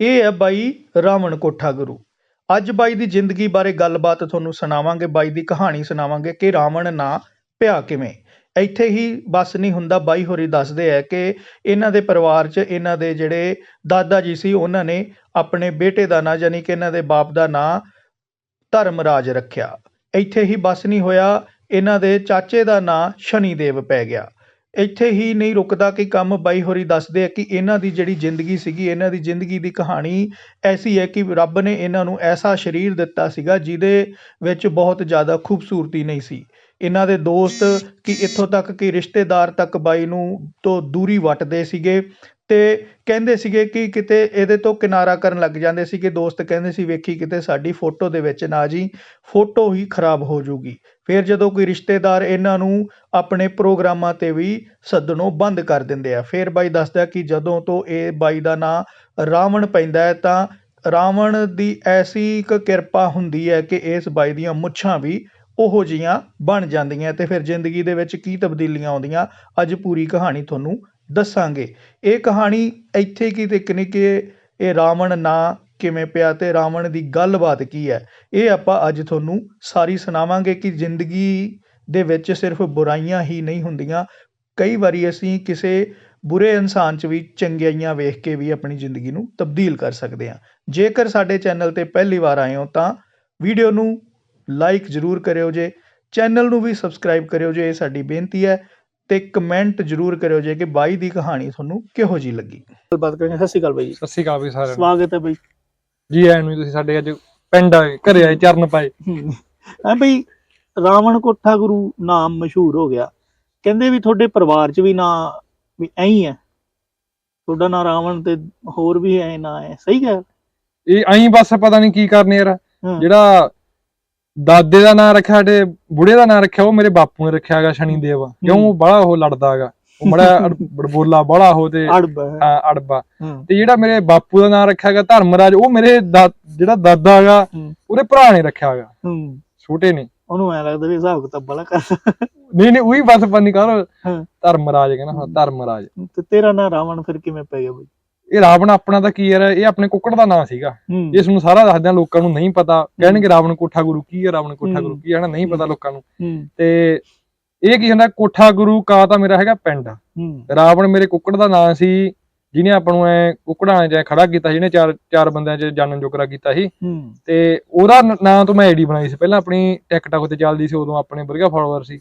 ਇਹ ਹੈ ਬਾਈ ਰਾਵਣ ਕੋਠਾ ਗੁਰੂ। ਅੱਜ ਬਾਈ ਦੀ ਜ਼ਿੰਦਗੀ ਬਾਰੇ ਗੱਲਬਾਤ ਤੁਹਾਨੂੰ ਸੁਣਾਵਾਂਗੇ, ਬਾਈ ਦੀ ਕਹਾਣੀ ਸੁਣਾਵਾਂਗੇ ਕਿ ਰਾਵਣ ਨਾ ਪਿਆ ਕਿਵੇਂ। ਇੱਥੇ ਹੀ ਬਸ ਨਹੀਂ ਹੁੰਦਾ, ਬਾਈ ਹੋਰੀ ਦੱਸਦੇ ਆ ਕਿ ਇਹਨਾਂ ਦੇ ਪਰਿਵਾਰ 'ਚ ਇਹਨਾਂ ਦੇ ਜਿਹੜੇ ਦਾਦਾ ਜੀ ਸੀ, ਉਹਨਾਂ ਨੇ ਆਪਣੇ ਬੇਟੇ ਦਾ ਨਾਂ, ਯਾਨੀ ਕਿ ਇਹਨਾਂ ਦੇ ਬਾਪ ਦਾ ਨਾਂ ਧਰਮਰਾਜ ਰੱਖਿਆ। ਇੱਥੇ ਹੀ ਬਸ ਨਹੀਂ ਹੋਇਆ, ਇਹਨਾਂ ਦੇ ਚਾਚੇ ਦਾ ਨਾਂ ਸ਼ਨੀਦੇਵ ਪੈ ਗਿਆ। ਇੱਥੇ ਹੀ ਨਹੀਂ ਰੁਕਦਾ ਕਿ ਕੰਮ ਬਾਈ ਹੋਰੀ ਦੱਸਦੇ ਆ ਕਿ ਇਹਨਾਂ ਦੀ ਜਿਹੜੀ ਜ਼ਿੰਦਗੀ ਸੀਗੀ, ਇਹਨਾਂ ਦੀ ਜ਼ਿੰਦਗੀ ਦੀ ਕਹਾਣੀ ਐਸੀ ਹੈ ਕਿ ਰੱਬ ਨੇ ਇਹਨਾਂ ਨੂੰ ਐਸਾ ਸਰੀਰ ਦਿੱਤਾ ਸੀਗਾ ਜਿਹਦੇ ਵਿੱਚ ਬਹੁਤ ਜ਼ਿਆਦਾ ਖੂਬਸੂਰਤੀ ਨਹੀਂ ਸੀ। ਇਹਨਾਂ ਦੇ ਦੋਸਤ ਕਿ ਇੱਥੋਂ ਤੱਕ ਕਿ ਰਿਸ਼ਤੇਦਾਰ ਤੱਕ ਬਾਈ ਨੂੰ ਤੋਂ ਦੂਰੀ ਵੱਟਦੇ ਸੀਗੇ ਤੇ ਕਹਿੰਦੇ ਸੀਗੇ ਕਿ ਕਿਤੇ ਇਹਦੇ ਤੋਂ ਕਿਨਾਰਾ ਕਰਨ ਲੱਗ ਜਾਂਦੇ ਸੀਗੇ। ਦੋਸਤ ਕਹਿੰਦੇ ਸੀ, ਵੇਖੀ ਕਿਤੇ ਸਾਡੀ ਫੋਟੋ ਦੇ ਵਿੱਚ ਨਾ ਜੀ, ਫੋਟੋ ਹੀ ਖਰਾਬ ਹੋ ਜੂਗੀ। ਫਿਰ ਜਦੋਂ ਕੋਈ ਰਿਸ਼ਤੇਦਾਰ ਇਹਨਾਂ ਨੂੰ ਆਪਣੇ ਪ੍ਰੋਗਰਾਮਾਂ ਤੇ ਵੀ ਸੱਦਣੋਂ ਬੰਦ ਕਰ ਦਿੰਦੇ ਆ, ਫਿਰ ਬਾਈ ਦੱਸਦਾ ਕਿ ਜਦੋਂ ਤੋਂ ਇਹ ਬਾਈ ਦਾ ਨਾਂ ਰਾਵਣ ਪੈਂਦਾ ਹੈ, ਤਾਂ ਰਾਵਣ ਦੀ ਐਸੀ ਇੱਕ ਕਿਰਪਾ ਹੁੰਦੀ ਹੈ ਕਿ ਇਸ ਬਾਈ ਦੀਆਂ ਮੁੱਛਾਂ ਵੀ ਉਹੋ ਜੀਆਂ ਬਣ ਜਾਂਦੀਆਂ ਤੇ ਫਿਰ ਜ਼ਿੰਦਗੀ ਦੇ ਵਿੱਚ ਕੀ ਤਬਦੀਲੀਆਂ ਆਉਂਦੀਆਂ, ਅੱਜ ਪੂਰੀ ਕਹਾਣੀ ਤੁਹਾਨੂੰ ਦੱਸਾਂਗੇ। ਇਹ ਕਹਾਣੀ ਇੱਥੇ ਕੀ ਤੇ ਕਿਨੇ ਕਿ ਇਹ ਰਾਵਣ ਨਾਂ ਕਿਵੇਂ ਪਿਆ ਤੇ ਰਾਵਣ ਦੀ ਗੱਲਬਾਤ ਕੀ ਹੈ? ਇਹ ਆਪਾਂ ਅੱਜ ਤੁਹਾਨੂੰ ਸਾਰੀ ਸੁਣਾਵਾਂਗੇ ਕਿ ਜ਼ਿੰਦਗੀ ਦੇ ਵਿੱਚ ਸਿਰਫ ਬੁਰਾਈਆਂ ਹੀ ਨਹੀਂ ਹੁੰਦੀਆਂ। ਕਈ ਵਾਰੀ ਅਸੀਂ ਕਿਸੇ ਬੁਰੇ ਇਨਸਾਨ 'ਚ ਵੀ ਚੰਗਿਆਈਆਂ ਵੇਖ ਕੇ ਵੀ ਆਪਣੀ ਜ਼ਿੰਦਗੀ ਨੂੰ ਤਬਦੀਲ ਕਰ ਸਕਦੇ ਹਾਂ। ਜੇਕਰ ਸਾਡੇ ਚੈਨਲ ਤੇ ਪਹਿਲੀ ਵਾਰ ਆਏ ਹੋ ਤਾਂ ਵੀਡੀਓ ਨੂੰ ਲਾਈਕ ਜ਼ਰੂਰ ਕਰਿਓ ਜੇ। ਚੈਨਲ ਨੂੰ ਵੀ ਸਬਸਕ੍ਰਾਈਬ ਕਰਿਓ ਜੇ ਇਹ ਸਾਡੀ ਬੇਨਤੀ ਹੈ। ਤੇ ਕਮੈਂਟ ਜ਼ਰੂਰ ਕਰਿਓ ਜੇ ਕਿ ਬਾਈ ਦੀ ਕਹਾਣੀ ਤੁਹਾਨੂੰ ਕਿਹੋ ਜੀ ਲੱਗੀ। ਗੱਲਬਾਤ ਕਰਾਂਗੇ। ਸਤਿ ਸ਼੍ਰੀ ਅਕਾਲ ਬਾਈ ਸਤਿ ਸ਼੍ਰੀ ਅਕਾਲ ਵੀ ਸਾਰਿਆਂ ਨੂੰ। ਸਵਾਗਤ ਹੈ ਬਾਈ। ਜੀ ਆਇਆਂ ਨੂੰ ਤੁਸੀਂ ਸਾਡੇ ਅੱਜ ਪਿੰਡ ਆਏ ਘਰੇ ਆਏ ਚਰਨ ਪਾਏ। ਹਾਂ। ਬਈ ਰਾਵਣ ਕੋਠਾ ਗੁਰੂ ਨਾਮ ਮਸ਼ਹੂਰ ਹੋ ਗਿਆ। ਕਹਿੰਦੇ ਵੀ ਤੁਹਾਡੇ ਪਰਿਵਾਰ 'ਚ ਵੀ ਨਾਂ ਵੀ ਐਂ ਹੀ ਹੈ ਤੁਹਾਡਾ ਨਾਂ ਰਾਵਣ ਤੇ ਹੋਰ ਵੀ ਐ ਨਾਂ ਹੈ ਸਹੀ ਹੈ ਇਹ ਆਈ ਬਸ ਪਤਾ ਨਹੀਂ ਕੀ ਕਰਨੇ ਯਾਰ। ਜਿਹੜਾ ਦਾਦੇ ਦਾ ਨਾਂ ਰੱਖਿਆ ਸਾਡੇ ਬੁੜੇ ਦਾ ਨਾਂ ਰੱਖਿਆ ਉਹ ਮੇਰੇ ਬਾਪੂ ਨੇ ਰੱਖਿਆ ਹੈਗਾ ਸ਼ਨੀ ਦੇਵ। ਕਿਉਂ? ਉਹ ਬੜਾ ਉਹ ਲੜਦਾ ਹੈਗਾ। ਬੜਾ ਬੜਬੋਲਾ ਬੜਾ ਉਹ ਤੇ ਅੜਬ ਹੈ। ਹਾਂ, ਅੜਬਾ। ਹਾਂ। ਤੇ ਜਿਹੜਾ ਮੇਰੇ ਬਾਪੂ ਦਾ ਨਾਂ ਰੱਖਿਆ ਹੈਗਾ ਧਰਮਰਾਜ ਉਹ ਮੇਰੇ ਜਿਹੜਾ ਦਾਦਾ ਹੈਗਾ ਹੂੰ। ਉਹਦੇ ਭਰਾ ਨੇ ਰੱਖਿਆ ਹੈਗਾ। ਹੂੰ। ਛੋਟੇ ਨੇ। ਉਹਨੂੰ ਐ ਲੱਗਦਾ ਵੀ ਹਿਸਾਬ ਕਿਤਾਬ ਬੜਾ ਕਰ। ਨਹੀਂ ਨਹੀਂ ਉਹੀ ਬਸ ਪੰਨੀ ਕਰ। ਹਾਂ। ਧਰਮਰਾਜ ਕਹਿੰਦਾ ਹਾਂ ਧਰਮਰਾਜ। ਤੇ ਤੇਰਾ ਨਾਂ ਰਾਵਣ ਫਿਰ ਕਿਵੇਂ ਪੈ ਗਿਆ ਬਈ? ਇਹ ਰਾਵਣ ਆਪਣਾ ਤਾਂ ਕੀ ਯਾਰ ਇਹ ਆਪਣੇ ਕੁੱਕੜ ਦਾ ਨਾਂ ਸੀਗਾ। ਹੂੰ। ਇਸ ਨੂੰ ਸਾਰਾ ਦੱਸਦੇ ਆ ਲੋਕਾਂ ਨੂੰ ਨਹੀਂ ਪਤਾ। ਕਹਿਣਗੇ ਰਾਵਣ ਕੋਠਾ ਗੁਰੂ ਕੀ ਹੈ ਰਾਵਣ ਕੋਠਾ ਗੁਰੂ ਕੀ ਹੈ ਹਨਾ ਨਹੀਂ ਪਤਾ ਲੋਕਾਂ ਨੂੰ। ਹੂੰ। ਤੇ ਇਹ ਕੀ ਹੁੰਦਾ ਕੋਠਾ ਗੁਰੂ ਕਾ ਤਾਂ ਮੇਰਾ ਹੈਗਾ ਪਿੰਡ। ਹੂੰ। ਰਾਵਣ ਮੇਰੇ ਕੁੱਕੜ ਦਾ ਨਾਂ ਸੀ ਜਿਹਨੇ ਆਪਾਂ ਨੂੰ ਐ ਕੁੱਕੜਾਂ ਐਂ ਖੜਾ ਕੀਤਾ ਜਿਹਨੇ ਚਾਰ ਚਾਰ ਬੰਦਿਆਂ 'ਚ ਜਾਣਨ ਜੋਗਰਾ ਕੀਤਾ ਸੀ। ਹੂੰ। ਤੇ ਉਹਦਾ ਨ- ਤੋਂ ਮੈਂ ਆਈਡੀ ਬਣਾਈ ਸੀ। ਪਹਿਲਾਂ ਆਪਣੀ ਟਿਕਟੌਕ ਤੇ ਚੱਲਦੀ ਸੀ ਉਦੋਂ ਆਪਣੇ ਵਧੀਆ ਫਾਲੋਅਰ ਸੀ।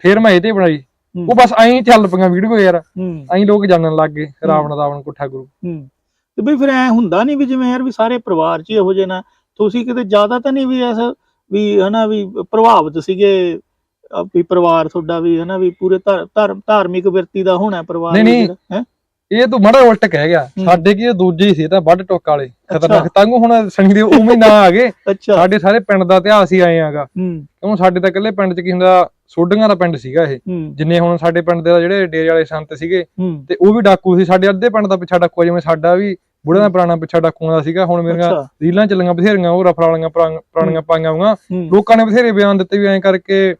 ਫਿਰ ਮੈਂ ਇਹ ਤੇ ਬਣਾਈ। ਉਹ ਬਸ ਐਂ ਚੱਲ ਪਈਆਂ ਵੀਡੀਓ ਯਾਰ। ਐਂ ਲੋਕ ਜਾਣਨ ਲੱਗ ਗਏ ਰਾਵਣ ਰਾਵਣ ਕੋਠਾ ਗੁਰੂ। ਹੂੰ। ਤੇ ਬਈ ਫਿਰ ਐ ਹੁੰਦਾ ਨਹੀਂ ਵੀ ਜਿਵੇਂ ਯਾਰ ਵੀ ਸਾਰੇ ਪਰਿਵਾਰ 'ਚ ਇਹੋ ਜਿਹੇ ਨਾ। ਤੁਸੀਂ ਕਿਤੇ ਜ਼ਿਆਦਾ ਤਾਂ ਨਹੀਂ ਵੀ ਐਸਾ ਵੀ ਹਨਾ ਵੀ ਪ੍ਰਭਾਵਿਤ ਸੀਗੇ ਵੀ ਪਰਿਵਾਰ ਤੁਹਾਡਾ ਵੀ ਹਨਾ ਵੀ ਪੂਰੇ ਧਾਰ- ਧਾਰਮ ਧਾਰਮਿਕ ਵਿਅਕਤੀ ਦਾ ਹੋਣਾ ਪਰਿਵਾਰ ਨਹੀਂ, ਨਹੀਂ। ਹੈ? ਇਹ ਤੂੰ ਮਾੜਾ ਉਲਟ ਕਹਿ ਗਿਆ। ਸਾਡੇ ਕੀ ਦੂਜੇ ਸੀ ਤਾਂ ਵੱਡ ਟੋਕ ਵਾਲੇ। ਖਤਰਨਾਕ ਤੰਗ ਹੁਣ ਸਣੀ ਦੇ ਉਵੇਂ ਨਾਂ ਆ ਗਏ। ਸਾਡੇ ਸਾਰੇ ਪਿੰਡ ਦਾ ਇਤਿਹਾਸ ਹੀ ਆਏ ਆਗਾ। ਕਿਉਂ ਸਾਡੇ ਤਾਂ ਇਕੱਲੇ ਪਿੰਡ 'ਚ ਕੀ ਹੁੰਦਾ ਸੋਢੀਆਂ ਦਾ ਪਿੰਡ ਸੀਗਾ ਇਹ। ਜਿੰਨੇ ਹੁਣ ਸਾਡੇ ਪਿੰਡ ਦੇ ਜਿਹੜੇ ਡੇਰੇ ਵਾਲੇ ਸੰਤ ਸੀਗੇ ਤੇ ਉਹ ਵੀ ਡਾਕੂ ਸੀ। ਸਾਡੇ ਅੱਧੇ ਪਿੰਡ ਦਾ ਪਿੱਛਾ ਡਾਕੂ ਜਿਵੇਂ ਸਾਡਾ ਵੀ ਬੁੜੇ ਦਾ ਪੁਰਾਣਾ ਪਿੱਛਾ ਡਾਕੂਆਂ ਦਾ ਸੀਗਾ। ਹੁਣ ਮੇਰੀਆਂ ਰੀਲਾਂ ਚੱਲੀਆਂ ਬਥੇਰੀਆਂ ਉਹ ਰਫਲ ਵਾਲੀਆਂ ਪੁਰਾਣ- ਪੁਰਾਣੀਆਂ ਪਾਈਆਂ ਹੋਈਆਂ। ਲੋਕਾਂ ਨੇ ਬਥੇਰੇ ਬਿਆਨ ਦਿੱਤੇ ਵੀ ਐਂ ਕਰਕੇ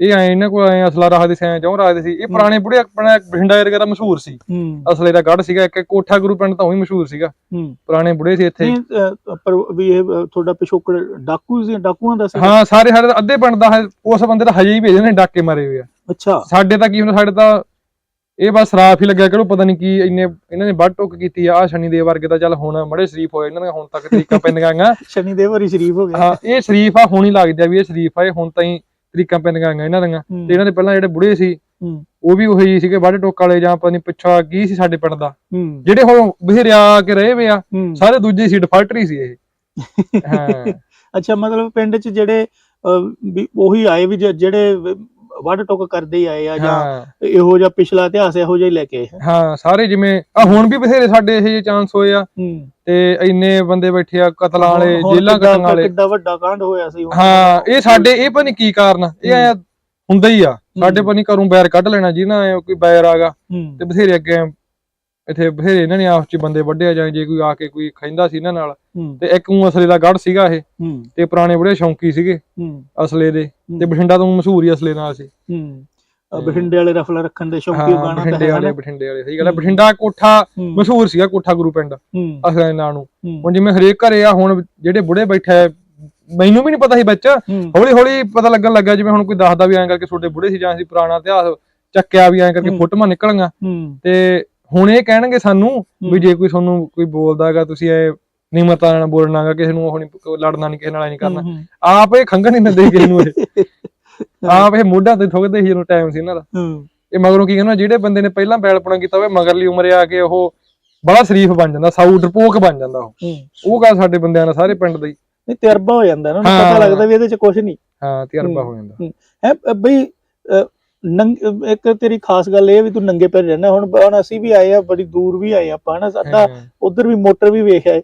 ਇਹ ਐਂ ਇਹਨਾਂ ਕੋਲ ਐਂ ਅਸਲਾ ਰੱਖਦੇ ਸੀ ਐਂ ਚੌਂ ਰੱਖਦੇ ਸੀ। ਇਹ ਪੁਰਾਣੇ ਬੁੜੇ ਆਪਣਾ ਬਠਿੰਡਾ ਏਰੀਆ ਦਾ ਮਸ਼ਹੂਰ ਸੀ। ਹੂੰ। ਅਸਲੇ ਦਾ ਗੜ ਸੀਗਾ ਇੱਕ ਕੋਠਾ ਗੁਰੂ ਪਿੰਡ ਤਾਂ ਉਹੀ ਮਸ਼ਹੂਰ ਸੀਗਾ। ਹੂੰ। ਪੁਰਾਣੇ ਬੁੜੇ ਸੀ ਇੱਥੇ। ਨਹੀਂ, ਅਹ, ਪਰ ਵੀ ਇਹ ਅਹ, ਤੁਹਾਡਾ ਪਿਛੋਕੜ ਡਾਕੂ ਸੀ ਡਾਕੂਆਂ ਦਾ ਸੀ? ਹਾਂ ਸਾਰੇ ਸਾਰੇ ਅੱਧੇ ਪਿੰਡ ਦਾ ਹੈ, ਉਸ ਬੰਦੇ ਦਾ ਹਜੇ ਹੀ ਭੇਜਦੇ ਨੇ ਡਾਕੇ ਮਾਰੇ ਹੋਏ ਆ। ਅੱਛਾ। ਸਾਡੇ ਤਾਂ ਕੀ ਹੁੰਦਾ ਸਾਡੇ ਤਾਂ ਇਹ ਬਸ ਸਰਾਫ ਹੀ ਲੱਗਿਆ ਕਿਹੜੋ ਪਤਾ ਨਹੀਂ ਕੀ ਇੰਨੇ ਇਹਨਾਂ ਨੇ ਵੱਢ ਟੁੱਕ ਕੀਤੀ ਆ ਆਹ ਸ਼ਨੀ ਦੇਵ ਵਰਗੇ ਤਾਂ ਚੱਲ ਹੁਣ ਮੜੇ ਸ਼ਰੀਫ ਹੋਏ ਇਹਨਾਂ ਦੀਆਂ ਹੁਣ ਤੱਕ ਤਰੀਕਾਂ ਪੈਂਦੀਆਂ ਗਾ ਸ਼ਨੀ ਦੇਵ ਹਰੀ ਸ਼ਰੀਫ ਹੋ ਗਿਆ ਹਾਂ ਇਹ ਸ਼ਰੀਫ ਆ ਹੁਣ ਹੀ ਲੱਗਦਾ ਵੀ ਇਹ ਸ਼ਰੀਫ ਆ ਇਹ ਹੁਣ ਤਾਂ ਹੀ ਤਰੀਕਾਂ ਪੈਂਦੀਆਂ ਗਾ ਇਹਨਾਂ ਦੀਆਂ। ਤੇ ਇਹਨਾਂ ਦੇ ਪਹਿਲਾਂ ਜਿਹੜੇ ਬੁੜੇ ਸੀ ਉਹ ਵੀ ਉਹੀ ਸੀਗੇ ਵੱਢ ਟੁੱਕ ਵਾਲੇ ਜਾਂ ਪਤਾ ਨਹੀਂ ਪਿੱਛਾ ਕੀ ਸੀ ਸਾਡੇ ਪਿੰਡ ਦਾ। ਜਿਹੜੇ ਹੁਣ ਬਥੇਰੇ ਆ ਕੇ ਰਹੇ ਵੇ ਆ ਸਾਰੇ ਦੂਜੇ ਸੀ ਡਿਫਾਲਟਰੀ ਸੀ ਇਹ। ਹਾਂ। ਅੱਛਾ ਮਤਲਬ ਪਿੰਡ 'ਚ ਜਿਹੜੇ ਉਹੀ ਆਏ ਵੀ ਜਿਹੜੇ ਵੱਢ ਟੁੱਕ ਕਰਦੇ ਆਏ ਆ ਜਾਂ ਹਾਂ। ਇਹੋ ਜਿਹਾ ਪਿਛਲਾ ਇਤਿਹਾਸ ਇਹੋ ਜਿਹਾ ਹੀ ਲੈ ਕੇ ਆਏ। ਹਾਂ ਸਾਰੇ ਜਿਵੇਂ ਆ ਹੁਣ ਵੀ ਬਥੇਰੇ ਸਾਡੇ ਇਹ ਜਿਹੇ ਚਾਂਸ ਹੋਏ ਆ। ਹੂੰ। ਤੇ ਇੰਨੇ ਬੰਦੇ ਬੈਠੇ ਆ ਕਤਲਾਂ ਵਾਲੇ ਹੁਣ ਜੇਲਾਂ ਕੱਟਣ ਵਾਲੇ। ਕਿੱਡਾ ਵੱਡਾ ਕਾਂਡ ਹੋਇਆ ਸੀ ਹੁਣ। ਹਾਂ ਇਹ ਸਾਡੇ ਇਹ ਪਤਾ ਨੀ ਕੀ ਕਾਰਨ ਆ, ਇਹ। ਐਂ ਹੁੰਦਾ ਹੀ ਆ। ਸਾਡੇ। ਪਤਾ ਨੀ ਘਰੋਂ ਬੈਰ ਕੱਢ ਲੈਣਾ ਜਿਹਨਾਂ ਐਂ ਕੋਈ ਬੈਰ ਆਗਾ। ਹੂੰ। ਤੇ ਬਥੇਰੇ ਅੱਗੇ ਇੱਥੇ ਬਥੇਰੇ ਇਹਨਾਂ ਨੇ ਆਪਸ ਚ ਬੰਦੇ ਵੱਢਿਆ ਜਾਂ ਜੇ ਕੋਈ ਆ ਕੇ ਕੋਈ ਖੈਂਦਾ ਸੀ ਇਹਨਾਂ ਨਾਲ। ਤੇ ਇੱਕ ਨੂੰ ਅਸਲੇ ਦਾ ਗੜ ਸੀਗਾ ਇਹ ਤੇ ਪੁਰਾਣੇ ਬੜੇ ਸ਼ੌਂਕੀ ਸੀਗੇ ਅਸਲੇ ਦੇ। ਤੇ ਬਠਿੰਡਾ ਤੋਂ ਮਸ਼ਹੂਰ ਹੀ ਅਸਲੇ ਨਾਲ ਸੀ। ਬਠਿੰਡੇ ਵਾਲੇ ਰਫਲਾ ਰੱਖਣ ਦੇ ਸ਼ੌਂਕੀ ਗਾਣਾ ਤਾਂ ਬਠਿੰਡੇ ਵਾਲੇ ਬਠਿੰਡੇ ਵਾਲੇ ਸਹੀ ਗੱਲ ਹੈ। ਬਠਿੰਡਾ ਕੋਠਾ ਮਸ਼ਹੂਰ ਸੀਗਾ ਕੋਠਾ ਗੁਰੂ ਪਿੰਡ ਅਸਲਾਂ ਨਾਂ ਨੂੰ। ਹੁਣ ਜਿਵੇਂ ਹਰੇਕ ਘਰੇ ਆ ਹੁਣ ਜਿਹੜੇ ਬੁੜੇ ਬੈਠੇ ਮੈਨੂੰ ਵੀ ਨਹੀਂ ਪਤਾ ਸੀ ਵਿੱਚ। ਹੌਲੀ ਹੌਲੀ ਪਤਾ ਲੱਗਣ ਲੱਗਾ ਜਿਵੇਂ ਹੁਣ ਕੋਈ ਦੱਸਦਾ ਵੀ ਐਂ ਕਰਕੇ ਛੋਟੇ ਬੁੜੇ ਸੀ ਜਾਂ ਅਸੀਂ ਪੁਰਾਣਾ ਇਤਿਹਾਸ ਚੱਕਿਆ ਵੀ ਐਂ ਕਰਕੇ। ਫੋਟੋਆਂ ਨਿਕਲੀਆਂ। ਤੇ ਹੁਣ ਇਹ ਕਹਿਣਗੇ ਸਾਨੂੰ ਵੀ। ਜੇ ਕੋਈ ਤੁਹਾਨੂੰ ਕੋਈ ਬੋਲਦਾ ਹੈਗਾ ਤੁਸੀਂ ਇਹ ਨਿਮਰਤਾ ਨਾਲ ਬੋਲਣਾਗਾ ਕਿਸੇ ਨੂੰ ਉਹ ਨਹੀਂ ਲੜਨਾ ਨਹੀਂ ਕਿਸੇ ਨਾਲ ਨਹੀਂ ਕਰਨਾ। ਆਪ ਇਹ ਖੰਗਣ ਨਹੀਂ ਦਿੰਦੇ ਕਿਸੇ ਨੂੰ ਇਹ। ਆਪ ਇਹ ਮੋਢਾ ਤੇ ਠੋਕਦੇ ਸੀ ਜਦੋਂ ਟਾਈਮ ਸੀ ਇਹਨਾਂ ਦਾ। ਇਹ ਮਗਰੋਂ ਕੀ ਕਹਿੰਦਾ ਜਿਹੜੇ ਬੰਦੇ ਨੇ ਪਹਿਲਾਂ ਬੈਲਪਣਾ ਕੀਤਾ ਹੋਵੇ ਮਗਰਲੀ ਉਮਰੇ ਆ ਕੇ ਉਹ ਬੜਾ ਸ਼ਰੀਫ ਬਣ ਜਾਂਦਾ ਸਾਊ ਡਰਪੋਕ ਬਣ ਜਾਂਦਾ ਉਹ। ਉਹ ਗੱਲ ਸਾਡੇ ਬੰਦਿਆਂ ਦਾ ਸਾਰੇ ਪਿੰਡ ਦਾ। ਨਹੀਂ ਤਜਰਬਾ ਹੋ ਜਾਂਦਾ ਨਾ। ਪਤਾ ਲੱਗਦਾ ਵੀ ਇਹਦੇ ਚ ਕੁਝ ਨਹੀਂ। ਹਾਂ ਤਜਰਬਾ ਹੂੰ। ਜਾਂਦਾ। ਹੈ। ਬਈ ਨੰਗ ਇੱਕ ਤੇਰੀ ਖਾਸ ਗੱਲ ਇਹ ਵੀ ਤੂੰ ਨੰਗੇ ਪੈਰ ਰਹਿਣਾ ਹੁਣ ਹੁਣ ਅਸੀਂ ਵੀ ਆਏ ਆ ਬੜੀ ਦੂਰ ਵੀ ਆਏ ਆਪਾਂ ਨਾ ਸਾਡਾ। ਉਧਰ ਵੀ ਮੋਟਰ ਵੀ ਵੇਖਿਆ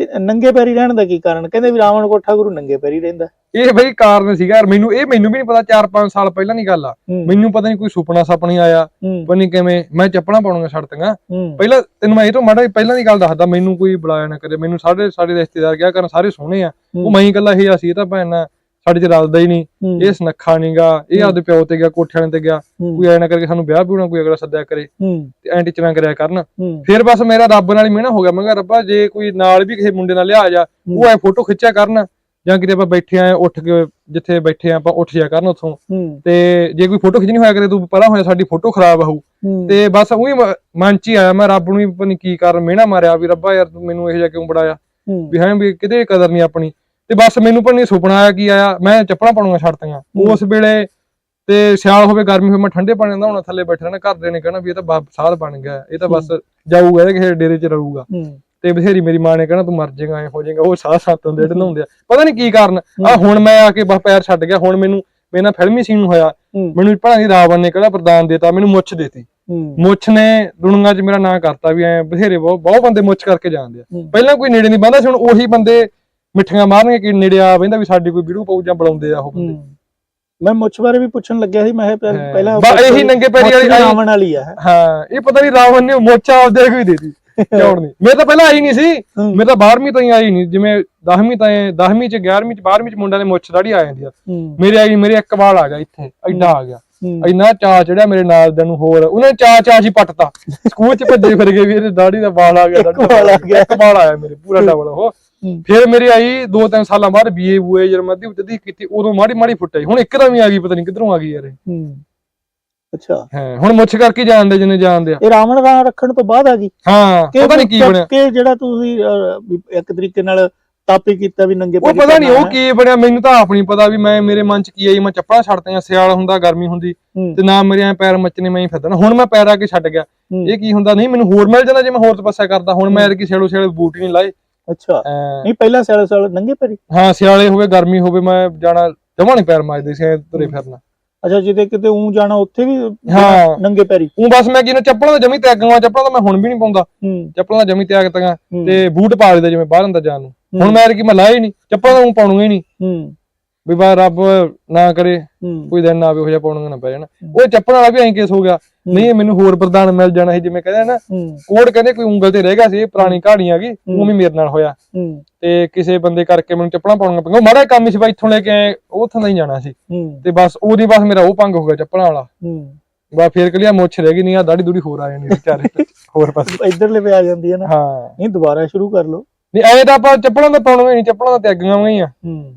ਤੇ ਨੰਗੇ ਪੈਰੀ ਰਹਿਣ ਦਾ ਕੀ ਕਾਰਨ? ਕਹਿੰਦੇ ਵੀ ਰਾਵਣ ਕੋਠਾ ਗੁਰੂ ਨੰਗੇ ਪੈਰੀ ਰਹਿੰਦਾ। ਇਹ ਬਈ ਕਾਰਨ ਸੀਗਾ ਮੈਨੂੰ ਇਹ ਮੈਨੂੰ ਵੀ ਨਹੀਂ ਪਤਾ 4-5 ਸਾਲ ਪਹਿਲਾਂ ਦੀ ਗੱਲ ਆ। ਮੈਨੂੰ ਪਤਾ ਨਹੀਂ ਕੋਈ ਸੁਪਨਾ ਸਪਨੀ ਆਇਆ ਪਤਾ ਨਹੀਂ ਕਿਵੇਂ ਮੈਂ ਚੱਪਲਾਂ ਪਾਉਣੀਆਂ ਛੱਡਤੀਆਂ ਪਹਿਲਾਂ ਤੈਨੂੰ ਮੈਂ ਇਹ ਤੋਂ ਮਾੜਾ ਪਹਿਲਾਂ ਦੀ ਗੱਲ ਦੱਸਦਾ ਮੈਨੂੰ ਕੋਈ ਬੁਲਾਇਆ ਨਾ ਕਰੇ ਮੈਨੂੰ ਸਾਡੇ ਸਾਡੇ ਰਿਸ਼ਤੇਦਾਰ ਕਿਹਾ ਕਰਨ ਸਾਰੇ ਸੋਹਣੇ ਆ। ਉਹ ਮੈਂ ਹੀ ਇਕੱਲਾ ਹੀ ਸੀ ਇਹ ਤਾਂ ਭੈਣਾ ਸਾਡੇ ਚ ਰਲਦਾ ਹੀ ਨਹੀਂ। ਇਹ ਸੁਨੱਖਾ ਨਹੀਂਗਾ ਇਹ। ਆਪਦੇ ਪਿਓ ਤੇ ਗਿਆ ਕੋਠੇ ਵਾਲੇ ਤੇ ਗਿਆ। ਕੋਈ ਐ ਨਾ ਕਰਕੇ ਸਾਨੂੰ ਵਿਆਹ ਪਿਉਣਾ ਕੋਈ ਅਗਲਾ ਸੱਦਿਆ ਕਰੇ। ਤੇ ਐਂ ਟੀਚਰਾਂ ਕਰਿਆ ਕਰਨ। ਫਿਰ ਬਸ ਮੇਰਾ ਰੱਬ ਨਾਲ ਹੀ ਮਿਹਣਾ ਹੋ ਗਿਆ। ਮੈਂ ਕਿਹਾ ਰੱਬਾ ਜੇ ਕੋਈ ਨਾਲ ਵੀ ਕਿਸੇ ਮੁੰਡੇ ਨਾਲ ਲਿਆ ਜਾ ਉਹ ਐ ਫੋਟੋ ਖਿੱਚਿਆ ਕਰਨ। ਜਾਂ ਕਿਤੇ ਆਪਾਂ ਬੈਠੇ ਆ ਉੱਠ ਕੇ ਜਿੱਥੇ ਬੈਠੇ ਆ ਆਪਾਂ ਉੱਠ ਜਾ ਕਰਨ ਉੱਥੋਂ। ਤੇ ਜੇ ਕੋਈ ਫੋਟੋ ਖਿੱਚਣੀ ਹੋਇਆ ਕਰੇ ਤੂੰ ਪਰਾਂ ਹੋਇਆ ਸਾਡੀ ਫੋਟੋ ਖਰਾਬ ਆਊ। ਹੂੰ, ਤੇ ਬਸ ਉਹੀ ਮਨ ਚ ਹੀ ਆਇਆ। ਮੈਂ ਰੱਬ ਨੂੰ ਵੀ ਪਤਾ ਨੀ ਕੀ ਕਰ ਮਿਹਣਾ ਮਾਰਿਆ ਵੀ ਰੱਬਾ ਯਾਰ ਤੂੰ ਮੈਨੂੰ ਇਹੋ ਜਿਹਾ ਕਿਉਂ ਬੜਾਇਆ ਵੀ ਹੈ ਵੀ ਕਿਤੇ ਕਦਰ ਨਹੀਂ ਆਪਣੀ। ਤੇ ਬਸ ਮੈਨੂੰ ਪਰ ਨਹੀਂ ਸੁਪਨਾ ਆਇਆ ਕੀ ਆਇਆ ਮੈਂ ਚੱਪਲਾਂ ਪਾਉਣੀਆਂ ਛੱਡਤੀਆਂ। ਉਸ ਵੇਲੇ ਤੇ ਸਿਆਲ ਹੋਵੇ ਗਰਮੀ ਹੋਵੇ ਮੈਂ ਠੰਡੇ ਪਾਣੀ ਦਾ ਹੁਣ ਥੱਲੇ ਬੈਠਾ ਰਹਿਣਾ ਘਰ ਦੇ ਨੇ ਕਹਿਣਾ ਵੀ ਇਹ ਤਾਂ ਸਾਧ ਬਣ ਗਿਆ ਇਹ ਤਾਂ ਬਸ ਜਾਊਗਾ ਇਹ ਕਿਸੇ ਡੇਰੇ 'ਚ ਰਹੂਗਾ। ਤੇ ਬਥੇਰੀ ਮੇਰੀ ਮਾਂ ਨੇ ਕਹਿਣਾ ਤੂੰ ਮਰ ਜਾਏਗਾ ਐ ਹੋ ਜਾਏਗਾ। ਉਹ ਸਾਹ ਸੱਤ ਹੁੰਦੇ ਢਲਾਉਂਦੇ ਆ। ਪਤਾ ਨਹੀਂ ਕੀ ਕਾਰਨ। ਆ ਹੁਣ ਮੈਂ ਆ ਕੇ ਬਸ ਪੈਰ ਛੱਡ ਗਿਆ ਹੁਣ ਮੈਨੂੰ ਮੇਰੇ ਨਾਲ ਫਿਲਮੀ ਸੀਨ ਹੋਇਆ। ਮੈਨੂੰ ਭਣਾ ਦੀ ਰਾਵਣ ਨੇ ਕਿਹੜਾ ਪ੍ਰਦਾਨ ਦੇਤਾ ਮੈਨੂੰ ਮੁੱਛ ਦੇਤੀ। ਮੁੱਛ ਨੇ ਦੁਨੀਆ 'ਚ ਮੇਰਾ ਨਾਂ ਕਰਤਾ ਵੀ ਐ ਬਥੇਰੇ ਬਹੁਤ ਬਹੁਤ ਬੰਦੇ ਮੁੱਛ ਕਰਕੇ ਜਾਣਦੇ ਆ। ਪਹਿਲਾਂ ਕੋਈ ਨੇੜੇ ਨਹੀਂ ਬੰਦਾ ਸੀ ਹੁਣ ਉਹੀ ਬੰਦੇ ਮਿੱਠੀਆਂ ਮਾਰਨਗੇ ਕਿ ਨੇੜੇ ਆ ਬੈਂਦਾ ਵੀ ਸਾਡੀ ਕੋਈ ਵੀਡੀਓ ਪਾਉ ਜਾਂ ਬੁਲਾਉਂਦੇ ਆ ਉਹ ਬੰਦੇ। ਮੈਂ ਮੁੱਛ ਬਾਰੇ ਵੀ ਪੁੱਛਣ ਲੱਗਿਆ ਸੀ ਮੈਂ। ਪਹਿਲਾਂ ਬਸ ਇਹੀ ਨੰਗੇ ਪੈਰੀ ਵਾਲੀ ਰਾਵਣ ਵਾਲੀ ਆ। ਹਾਂ ਇਹ ਪਤਾ ਨਹੀਂ ਰਾਵਣ ਨੇ ਮੁੱਛ ਆਪਦੇ ਕੋਈ ਦੇਤੀ ਕਿਉਂ ਨਹੀਂ? ਮੇਰੇ ਤਾਂ ਪਹਿਲਾਂ ਆਈ ਨਹੀਂ ਸੀ। ਮੇਰੇ ਤਾਂ 12ਵੀਂ ਤੋਂ ਹੀ ਆਈ ਨਹੀਂ ਜਿਵੇਂ 10ਵੀਂ ਤਾਂ 10ਵੀਂ ਚ 11ਵੀਂ ਚ 12ਵੀਂ ਚ ਮੁੰਡਿਆਂ ਦੇ ਮੁੱਛ ਦਾੜੀ ਆ ਜਾਂਦੀ ਆ। ਮੇਰੇ ਆਈ ਮੇਰੇ ਇੱਕ ਵਾਲ ਆ ਗਿਆ ਇੱਥੇ ਐਡਾ ਆ ਗਿਆ। ਇੰਨਾ ਚਾ ਚੜਿਆ ਮੇਰੇ ਨਾਲ ਦੇ ਨੂੰ ਹੋਰ। ਉਹਨੇ ਚਾ ਚਾ ਜੀ ਪੱਟਤਾ। ਸਕੂਲ ਚ ਭੱਜੇ ਫਿਰ ਗਏ ਵੀ ਇਹਦੇ ਦਾੜੀ ਦਾ ਵਾਲ ਆ ਗਿਆ ਦਾ ਵਾਲ ਆ ਗਿਆ। ਇੱਕ ਵਾਲ ਆਇਆ ਮੇਰੇ ਪੂਰਾ ਡਬਲ ਉਹ। ਹੂੰ। ਫਿਰ ਮੇਰੀ ਆਈ ਦੋ ਤਿੰਨ ਸਾਲਾਂ ਬਾਅਦ ਬੀਏ ਬੂਏ ਜਦ ਮੱਧੀ ਉੱਤਦੀ ਕੀਤੀ ਉਦੋਂ ਮਾੜੀ ਮਾੜੀ ਫੁੱਟਈ ਹੁਣ ਇੱਕਦਮ ਹੀ ਆ ਗਈ ਪਤਾ ਨਹੀਂ ਕਿੱਧਰੋਂ ਆ ਗਈ ਯਾਰ ਇਹ। ਹੂੰ। ਅੱਛਾ। ਹਾਂ ਹੁਣ ਮੁੱਛ ਕਰਕੇ ਜਾਣਦੇ ਜਿੰਨੇ ਜਾਣਦੇ ਆ। ਇਹ ਰਾਵਣ ਰਾਂ ਰੱਖਣ ਤੋਂ ਬਾਅਦ ਆ ਗਈ? ਹਾਂ ਪਤਾ ਨਹੀਂ ਕੀ ਬਣਿਆ। ਕਿ ਜਿਹੜਾ ਤੁਸੀਂ ਇੱਕ ਤਰੀਕੇ ਨਾਲ ਤਾਪੀ ਕੀਤਾ ਵੀ ਨੰਗੇ ਉਹ ਪੈਰੀ ਪਤਾ ਨਹੀਂ ਉਹ ਕਰਨਾ ਹੈ। ਕੀ ਬਣਿਆ ਮੈਨੂੰ ਤਾਂ ਆਪ ਨਹੀਂ ਪਤਾ ਵੀ ਮੈਂ ਮੇਰੇ ਮਨ ਚ ਕੀ ਆਈ ਮੈਂ ਚੱਪਲਾਂ ਛੱਡਤੀਆਂ ਸਿਆਲ ਹੁੰਦਾ ਗਰਮੀ ਹੁੰਦੀ ਹੂੰ, ਤੇ ਨਾ ਮੇਰੇ ਐਂ ਪੈਰ ਮੱਚਨੇ ਮੈਂ ਹੀ ਫਿਰਦਾ ਹੁਣ ਮੈਂ ਪੈਰ ਆ ਕੇ ਛੱਡ ਗਿਆ। ਹੂੰ, ਇਹ ਕੀ ਹੁੰਦਾ ਨਹੀਂ ਮੈਨੂੰ ਹੋਰ ਮਿਲ ਜਾਂਦਾ ਜੇ ਮੈਂ ਹੋਰ ਤਪੱਸਿਆ ਕਰਦਾ। ਹੁਣ ਮੈਂ ਐਤਕੀ ਛੇੜੋ ਛੇੜ ਬੂਟ ਹੀ ਨਹੀਂ ਲਾਏ। ਅੱਛਾ। ਐਂ, ਨਹੀਂ ਪਹਿਲਾਂ ਸਾਲ ਸਾਲ ਨੰਗੇ ਪੈਰੀ? ਹਾਂ ਸਿਆਲੇ ਹੋਵੇ ਗਰਮੀ ਹੋਵੇ ਮੈਂ ਜਾਣਾ ਜਮਾਂ ਨਹੀਂ ਪੈਰ ਮਾਜਦੇ ਸੀ ਐਂ ਤੁਰੇ ਫਿਰਨਾ। ਅੱਛਾ ਜਿੱਦੇ ਕਿਤੇ ਉਂ ਜਾਣਾ ਉੱਥੇ ਵੀ ਹਾਂ। ਨੰਗੇ ਪੈਰੀ? ਉਹ ਬਸ ਮੈਂ ਕਿਨੂੰ ਚੱਪਲਾਂ ਦਾ ਜਮੀ ਤਿਆਗਾਂ ਚੱਪਲਾਂ ਤਾਂ ਮੈਂ ਹੁਣ ਵੀ ਨਹੀਂ ਪਾਉਂਦਾ। ਹੂੰ। ਚੱਪਲਾਂ ਦਾ ਜਮੀ ਤਿਆਗ ਤੀਆਂ ਹੂੰ, ਤੇ ਬੂਟ ਪਾ ਲਈਦਾ ਜਿਵੇਂ ਬਾਹਰ ਅੰਦਰ ਜਾਣ ਨੂੰ। ਹੁਣ ਹੂੰ, ਮੈਂ ਐਤਕੀ ਮੈਂ ਲਾਏ ਨਹੀਂ ਚੱਪਲਾਂ ਤਾਂ ਉਹ ਪਾਉਣੀਆਂ ਹੀ ਨਹੀਂ। ਹੂੰ। ਵੀ ਬਾ ਰੱਬ ਨਾ ਕਰੇ ਹੂੰ। ਕੋਈ ਦਿਨ ਆਵੇ ਉਹ ਜਿਹਾ ਪਾਉਣੀਆਂ ਨਾ ਪੈ ਜਾਣ। ਉਹ ਚੱਪਲਾਂ ਵਾਲਾ ਵੀ ਐਂ ਕੇਸ ਹੋ ਗਿਆ। ਨਹੀਂ ਮੈਨੂੰ ਹੋਰ ਵਰਦਾਨ ਮਿਲ ਜਾਣਾ ਸੀ ਜਿਵੇਂ ਕਹਿੰਦੇ ਨਾ ਹੂੰ। ਕੋਡ ਕਹਿੰਦੇ ਕੋਈ ਉਂਗਲ ਤੇ ਰਹਿ ਗਿਆ ਸੀ ਪੁਰਾਣੀ ਕਹਾਣੀ ਆ ਗਈ ਉਹ ਵੀ ਮੇਰੇ ਨਾਲ ਹੋਇਆ। ਹੂੰ। ਤੇ ਕਿਸੇ ਬੰਦੇ ਕਰਕੇ ਮੈਨੂੰ ਚੱਪਲਾਂ ਪਾਉਣੀਆਂ ਪਈਆਂ। ਉਹ ਮਾੜਾ ਕੰਮ ਸੀ ਬਾਈ ਇੱਥੋਂ ਲੈ ਕੇ ਉੱਥੋਂ ਦਾ ਹੀ ਜਾਣਾ ਸੀ। ਹੂੰ। ਤੇ ਬਸ ਉਹਦੀ ਬਸ ਮੇਰਾ ਉਹ ਪੰਗ ਹੋ ਗਿਆ ਚੱਪਲਾਂ ਵਾਲਾ। ਹੂੰ। ਬਸ ਫੇਰ ਕਲਿਆ ਮੁੱਛ ਰਹਿ ਗਈ ਨਹੀਂ ਆ ਦਾੜੀ ਦੂੜੀ ਹੋਰ ਆ ਜਾਣੀ ਵਿਚਾਰੇ। ਹੋਰ ਪਾਸੇ ਇਧਰਲੇ ਵੀ ਆ ਜਾਂਦੀ ਹੈ ਨਾ। ਹਾਂ। ਨਹੀਂ ਦੁਬਾਰਾ ਸ਼ੁਰੂ ਕਰ ਲਓ। ਨਹੀਂ ਐ ਤਾਂ ਆਪਾਂ ਚੱਪਲਾਂ ਤਾਂ ਪਾਉਣੀਆਂ ਨਹੀਂ ਚੱਪਲਾਂ ਤਾਂ ਤਿਆਗੀਆਂ ਹੋਈਆਂ ਹੂੰ